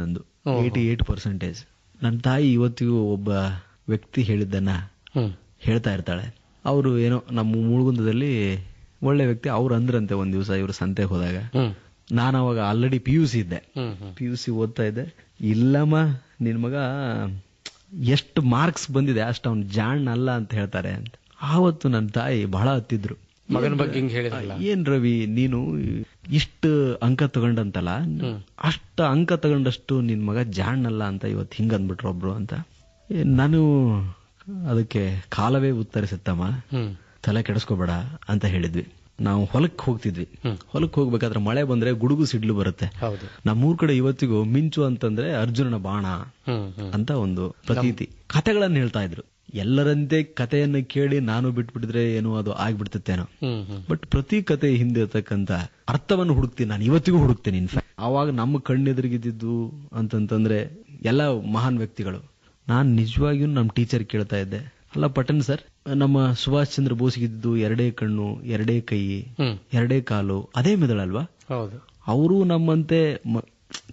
ನಂದು. Eighty eight percentage ನನ್ನ ತಾಯಿ ಇವತ್ತಿಗೂ ಒಬ್ಬ ವ್ಯಕ್ತಿ ಹೇಳಿದ್ದನ್ನ ಹೇಳ್ತಾ ಇರ್ತಾಳೆ. ಅವರು ಏನೋ ನಮ್ಮ ಮುಳುಗುಂದದಲ್ಲಿ ಒಳ್ಳೆ ವ್ಯಕ್ತಿ ಅವ್ರು ಅಂದ್ರಂತೆ ಒಂದ್ ದಿವಸ ಇವರು ಸಂತೆಗೆ ಹೋದಾಗ. ನಾನು ಅವಾಗ ಆಲ್ರೆಡಿ ಪಿ ಯು ಸಿ ಇದ್ದೆ. ಪಿ ಯು ಸಿ ಓದ್ತಾ ಇದ್ದೆ. ಇಲ್ಲಮ್ಮ ನಿನ್ ಮಗ ಎಷ್ಟು ಮಾರ್ಕ್ಸ್ ಬಂದಿದೆ ಅಷ್ಟು ಅವ್ನು ಜಾಣ್ ಅಲ್ಲ ಅಂತ ಹೇಳ್ತಾರೆ ಅಂತ. ಆವತ್ತು ನನ್ನ ತಾಯಿ ಬಹಳ ಹತ್ತಿದ್ರು. ಮಗನ ಬಗ್ಗೆ ಏನ್ ರವಿ ನೀನು ಇಷ್ಟು ಅಂಕ ತಗೊಂಡಂತಲ್ಲ ಅಷ್ಟ ಅಂಕ ತಗೊಂಡಷ್ಟು ನಿನ್ ಮಗ ಜಾಣಲ್ಲ ಅಂತ ಇವತ್ತು ಹಿಂಗ ಅಂದ್ಬಿಟ್ರು ಒಬ್ರು ಅಂತ. ನಾನು ಅದಕ್ಕೆ ಕಾಲವೇ ಉತ್ತರಿಸುತ್ತಮ್ಮ. ತಲೆ ಕೆಡಿಸ್ಕೋಬೇಡ ಅಂತ ಹೇಳಿದ್ವಿ. ನಾವು ಹೊಲಕ್ಕೆ ಹೋಗ್ತಿದ್ವಿ. ಹೊಲಕ್ಕೆ ಹೋಗ್ಬೇಕಾದ್ರೆ ಮಳೆ ಬಂದ್ರೆ ಗುಡುಗು ಸಿಡ್ಲು ಬರುತ್ತೆ. ನಮ್ಮೂರ್ ಕಡೆ ಇವತ್ತಿಗೂ ಮಿಂಚು ಅಂತಂದ್ರೆ ಅರ್ಜುನನ ಬಾಣ ಅಂತ ಒಂದು ಪ್ರತೀತಿ. ಕಥೆಗಳನ್ನ ಹೇಳ್ತಾ ಇದ್ರು. ಎಲ್ಲರಂತೆ ಕಥೆಯನ್ನು ಕೇಳಿ ನಾನು ಬಿಟ್ಬಿಟ್ಟಿದ್ರೆ ಏನೋ ಅದು ಆಗ್ಬಿಡ್ತೇನೋ ಬಟ್ ಪ್ರತಿ ಕತೆ ಹಿಂದೆ ಇರ್ತಕ್ಕಂತ ಅರ್ಥವನ್ನು ಹುಡುಕ್ತೀನಿ ನಾನು ಇವತ್ತಿಗೂ ಹುಡುಕ್ತೀನಿ ಇನ್ಫ್ಯಾಕ್ಟ್. ಆವಾಗ ನಮ್ಮ ಕಣ್ಣೆದುರಿಗಿದ್ದು ಅಂತಂತಂದ್ರೆ ಎಲ್ಲ ಮಹಾನ್ ವ್ಯಕ್ತಿಗಳು. ನಾನು ನಿಜವಾಗಿಯೂ ನಮ್ಮ ಟೀಚರ್ ಕೇಳ್ತಾ ಇದ್ದೆ. ಅಲ್ಲ ಪಟನ್ ಸರ್ ನಮ್ಮ ಸುಭಾಷ್ ಚಂದ್ರ ಬೋಸ್ಗಿದ್ದು ಎರಡೇ ಕಣ್ಣು ಎರಡೇ ಕೈ ಎರಡೇ ಕಾಲು ಅದೇ ಮೆದುಳಲ್ವಾ? ಹೌದು. ಅವರು ನಮ್ಮಂತೆ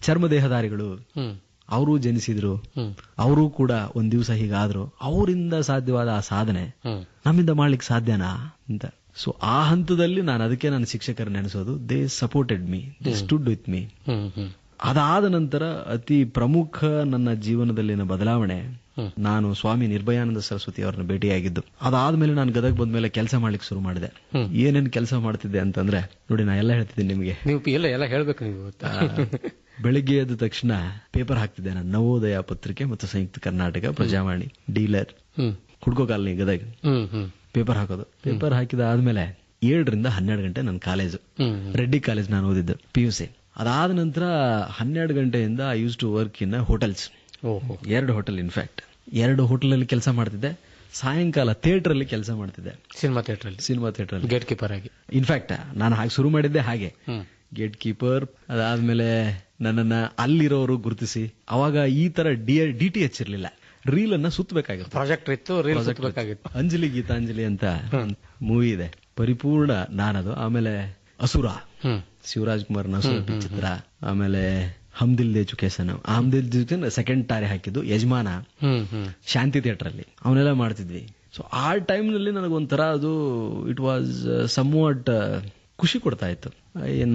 ಚರ್ಮ ದೇಹದಾರಿಗಳು ಅವರು ಜನಿಸಿದ್ರು. ಅವರು ಕೂಡ ಒಂದ್ ದಿವಸ ಹೀಗಾದ್ರು. ಅವರಿಂದ ಸಾಧ್ಯವಾದ ಆ ಸಾಧನೆ ನಮ್ಮಿಂದ ಮಾಡ್ಲಿಕ್ಕೆ ಸಾಧ್ಯನಾ ಅಂತ. ಸೊ ಆ ಹಂತದಲ್ಲಿ ನಾನು ಅದಕ್ಕೆ ನನ್ನ ಶಿಕ್ಷಕರ ನೆನೆಸೋದು. They supported me they stood with me ಅದಾದ ನಂತರ ಅತಿ ಪ್ರಮುಖ ನನ್ನ ಜೀವನದಲ್ಲಿನ ಬದಲಾವಣೆ ನಾನು ಸ್ವಾಮಿ ನಿರ್ಭಯಾನಂದ ಸರಸ್ವತಿ ಅವರನ್ನ ಭೇಟಿಯಾಗಿದ್ದು. ಅದಾದ್ಮೇಲೆ ನಾನು ಗದಗ್ ಬಂದ್ಮೇಲೆ ಕೆಲಸ ಮಾಡ್ಲಿಕ್ಕೆ ಶುರು ಮಾಡಿದೆ. ಏನೇನ್ ಕೆಲಸ ಮಾಡ್ತಿದ್ದೆ ಅಂತಂದ್ರೆ ನೋಡಿ ನಾ ಎಲ್ಲ ಹೇಳ್ತಿದ್ದೀನಿ ನಿಮಗೆ. ನೀವು ಎಲ್ಲ ಎಲ್ಲ ಹೇಳ್ಬೇಕು ನೀವು. ಬೆಳಿಗ್ಗೆ ಎದ್ದ ತಕ್ಷಣ ಪೇಪರ್ ಹಾಕ್ತಿದ್ದೆ ನಾನು. ನವೋದಯ ಪತ್ರಿಕೆ ಮತ್ತು Samyukta Karnataka Prajavani dealer. ಹುಡ್ಕೋ colony Gadag. Paper ಹಾಕೋದು. ಪೇಪರ್ ಹಾಕಿದ ಆದ್ಮೇಲೆ ಏಳರಿಂದ ಹನ್ನೆರಡು ಗಂಟೆ ನನ್ನ ಕಾಲೇಜು. ರೆಡ್ಡಿ ಕಾಲೇಜ್ ನಾನು ಓದಿದ್ದು ಪಿ ಯು ಸಿ ಅದಾದ ನಂತರ ಹನ್ನೆರಡು ಗಂಟೆಯಿಂದ I use to work in hotels ಎರಡು ಹೋಟೆಲ್ ಇನ್ಫ್ಯಾಕ್ಟ್ ಎರಡು ಹೋಟೆಲ್ ಅಲ್ಲಿ ಕೆಲಸ ಮಾಡ್ತಿದ್ದೆ. ಸಾಯಂಕಾಲ ಥಿಯೇಟರ್ ಅಲ್ಲಿ ಕೆಲಸ ಮಾಡ್ತಿದ್ದೆ. ಸಿನಿಮಾ ಥಿಯೇಟರ್ ಅಲ್ಲಿ ಸಿನಿಮಾ ಥಿಯೇಟರ್ ಅಲ್ಲಿ ಗೇಟ್ ಕೀಪರ್ ಆಗಿ ಇನ್ಫ್ಯಾಕ್ಟ್ ನಾನು ಹಾಗೆ ಶುರು ಮಾಡಿದ್ದೆ ಹಾಗೆ. ಗೇಟ್ ಕೀಪರ್ ಅದಾದ್ಮೇಲೆ ನನ್ನನ್ನ ಅಲ್ಲಿರೋರು ಗುರುತಿಸಿ ಅವಾಗ ಈ ತರ ಡಿ ಡಿ ಟಿ ಎಚ್ ಇರ್ಲಿಲ್ಲ ರೀಲ್ ಅನ್ನ ಸುತ್ತಬೇಕಾಗಿತ್ತು ಪ್ರಾಜೆಕ್ಟ್ ಇತ್ತು ರೀಲ್ ಸುತ್ತಬೇಕಾಗಿತ್ತು ಅಂಜಲಿ ಗೀತಾಂಜಲಿ ಅಂತ ಮೂವಿ ಇದೆ. ಪರಿಪೂರ್ಣ ನಾನದು. ಆಮೇಲೆ ಅಸುರ. ಶಿವರಾಜ್ ಕುಮಾರ್ ಅಸುರ ಚಿತ್ರ ಆಮೇಲೆ ಹಮ್ದಿಲ್ ದೇ ಚುಕೇಸನ್ ಹಮ್ದಿಲ್ ಚುಕೇಸನ್ ಸೆಕೆಂಡ್ ಟಾರಿ ಹಾಕಿದ್ದು ಯಜಮಾನ. ಶಾಂತಿ ಥಿಯೇಟರ್ ಅಲ್ಲಿ ಅವನ್ನೆಲ್ಲ ಮಾಡ್ತಿದ್ವಿ. ಸೊ ಆ ಟೈಮ್ನಲ್ಲಿ ನನಗೊಂಥರ ಅದು ಇಟ್ ವಾಸ್ ಸಮ್ವಾಟ್ ಖುಷಿ ಕೊಡ್ತಾ ಇತ್ತು.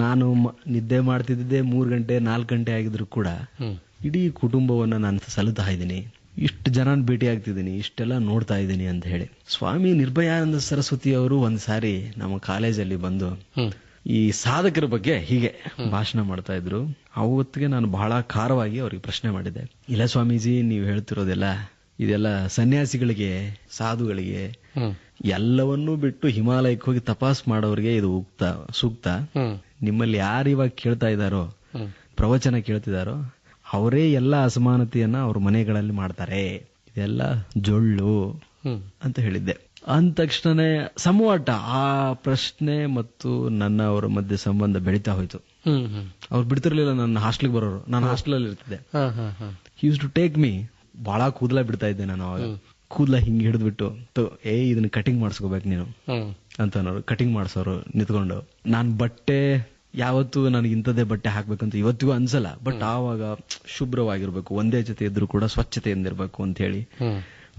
ನಾನು ನಿದ್ದೆ ಮಾಡ್ತಿದ್ದೆ ಮೂರು ಗಂಟೆ ನಾಲ್ಕು ಗಂಟೆ ಆಗಿದ್ರು ಕೂಡ ಇಡೀ ಕುಟುಂಬವನ್ನ ನಾನು ಸಲುತ್ತಾ ಇದ್ದೀನಿ. ಇಷ್ಟು ಜನ ಭೇಟಿ ಆಗ್ತಿದ್ದೀನಿ ಇಷ್ಟೆಲ್ಲ ನೋಡ್ತಾ ಇದ್ದೀನಿ ಅಂತ ಹೇಳಿ. ಸ್ವಾಮಿ ನಿರ್ಭಯಾನಂದ ಸರಸ್ವತಿ ಅವರು ಒಂದ್ಸಾರಿ ನಮ್ಮ ಕಾಲೇಜಲ್ಲಿ ಬಂದು ಈ ಸಾಧಕರ ಬಗ್ಗೆ ಹೀಗೆ ಭಾಷಣ ಮಾಡ್ತಾ ಇದ್ರು. ಅವತ್ತಿಗೆ ನಾನು ಬಹಳ ಖಾರವಾಗಿ ಅವ್ರಿಗೆ ಪ್ರಶ್ನೆ ಮಾಡಿದ್ದೆ ಇಲ್ಲ ಸ್ವಾಮೀಜಿ ನೀವು ಹೇಳ್ತಿರೋದೆಲ್ಲ ಇದೆಲ್ಲ ಸನ್ಯಾಸಿಗಳಿಗೆ ಸಾಧುಗಳಿಗೆ ಎಲ್ಲವನ್ನೂ ಬಿಟ್ಟು ಹಿಮಾಲಯಕ್ಕೆ ಹೋಗಿ ತಪಾಸ್ ಮಾಡೋರಿಗೆ ಇದು ಉಕ್ತ ಸೂಕ್ತ. ನಿಮ್ಮಲ್ಲಿ ಯಾರು ಇವಾಗ ಕೇಳ್ತಾ ಇದ್ದಾರೋ ಪ್ರವಚನ ಕೇಳ್ತಿದಾರೋ ಅವರೇ ಎಲ್ಲ ಅಸಮಾನತೆಯನ್ನ ಅವ್ರ ಮನೆಗಳಲ್ಲಿ ಮಾಡ್ತಾರೆ. ಇದೆಲ್ಲ ಜೊಳ್ಳು ಅಂತ ಹೇಳಿದ್ದೆ. ಅಂದ ತಕ್ಷಣನೇ ಸಮವಾಟ ಆ ಪ್ರಶ್ನೆ ಮತ್ತು ನನ್ನ ಅವರ ಮಧ್ಯೆ ಸಂಬಂಧ ಬೆಳೀತಾ ಹೋಯ್ತು. ಅವ್ರು ಬಿಡ್ತಿರ್ಲಿಲ್ಲ ನನ್ನ ಹಾಸ್ಟೆಲ್ಗೆ ಬರೋರು. ನಾನು ಹಾಸ್ಟೆಲ್ ಅಲ್ಲಿ ಇರ್ತಿದ್ದೆ. ಯೂಸ್ ಟು ಟೇಕ್ ಮೀ ಬಹಳ ಕೂದಲ ಬಿಡ್ತಾ ಇದ್ದೆ ನಾನು ಅವಾಗ. ಕೂದಲ ಹಿಂಗ್ ಹಿಡಿದ್ಬಿಟ್ಟು "ತೋ, ಏ ಇದನ್ನ ಕಟಿಂಗ್ ಮಾಡಿಸ್ಕೋಬೇಕು ನೀನು. ಅಂತ ಅನ್ನೋರು ಕಟಿಂಗ್ ಮಾಡಿಸೋರು ನಿಂತ್ಕೊಂಡು. ನಾನ್ ಬಟ್ಟೆ ಯಾವತ್ತು ನನಗೆ ಇಂಥದ್ದೇ ಬಟ್ಟೆ ಹಾಕ್ಬೇಕಂತ ಇವತ್ತಿಗೂ ಅನ್ಸಲ್ಲ. ಬಟ್ ಆವಾಗ ಶುಭ್ರವಾಗಿರ್ಬೇಕು ಒಂದೇ ಜೊತೆ ಇದ್ರು ಕೂಡ ಸ್ವಚ್ಛತೆಯಿಂದಿರ್ಬೇಕು ಅಂತ ಹೇಳಿ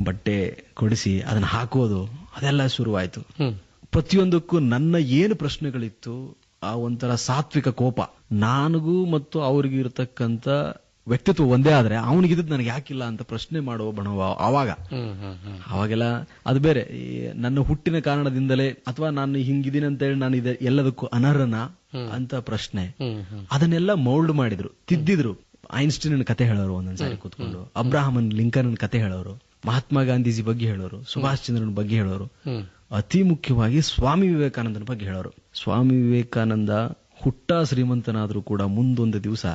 ಬಟ್ಟೆ ಕೊಡಿಸಿ ಅದನ್ನ ಹಾಕೋದು ಅದೆಲ್ಲ ಶುರುವಾಯ್ತು. ಪ್ರತಿಯೊಂದಕ್ಕೂ ನನ್ನ ಏನು ಪ್ರಶ್ನೆಗಳಿತ್ತು ಆ ಒಂಥರ ಸಾತ್ವಿಕ ಕೋಪ. ನನಗೂ ಮತ್ತು ಅವ್ರಿಗಿರ್ತಕ್ಕಂಥ ಇರತಕ್ಕಂತ ವ್ಯಕ್ತಿತ್ವ ಒಂದೇ ಆದ್ರೆ ಅವನಿಗಿದ್ದು ನನಗೆ ಯಾಕಿಲ್ಲ ಅಂತ ಪ್ರಶ್ನೆ ಮಾಡುವ ಬಣವ ಆವಾಗ. ಅವಾಗೆಲ್ಲ ಅದು ಬೇರೆ. ಈ ನನ್ನ ಹುಟ್ಟಿನ ಕಾರಣದಿಂದಲೇ ಅಥವಾ ನಾನು ಹಿಂಗಿದ್ದೀನಿ ಅಂತ ಹೇಳಿ ನಾನು ಇದೆ ಎಲ್ಲದಕ್ಕೂ ಅನರ್ಹನ ಅಂತ ಪ್ರಶ್ನೆ. ಅದನ್ನೆಲ್ಲ ಮೌಲ್ಡ್ ಮಾಡಿದ್ರು. ತಿದ್ದಿದ್ರು. ಐನ್ಸ್ಟೀನ್ ಕತೆ ಹೇಳೋರು ಒಂದೊಂದ್ಸಾರಿ ಕೂತ್ಕೊಂಡು. ಅಬ್ರಾಹಮನ್ ಲಿಂಕನ್ ಕತೆ ಹೇಳೋರು. ಮಹಾತ್ಮ ಗಾಂಧೀಜಿ ಬಗ್ಗೆ ಹೇಳೋರು. ಸುಭಾಷ್ ಚಂದ್ರನ ಬಗ್ಗೆ ಹೇಳೋರು. ಅತಿ ಮುಖ್ಯವಾಗಿ ಸ್ವಾಮಿ ವಿವೇಕಾನಂದನ ಬಗ್ಗೆ ಹೇಳೋರು. ಸ್ವಾಮಿ ವಿವೇಕಾನಂದ ಹುಟ್ಟ ಶ್ರೀಮಂತನಾದ್ರೂ ಕೂಡ ಮುಂದೊಂದು ದಿವಸ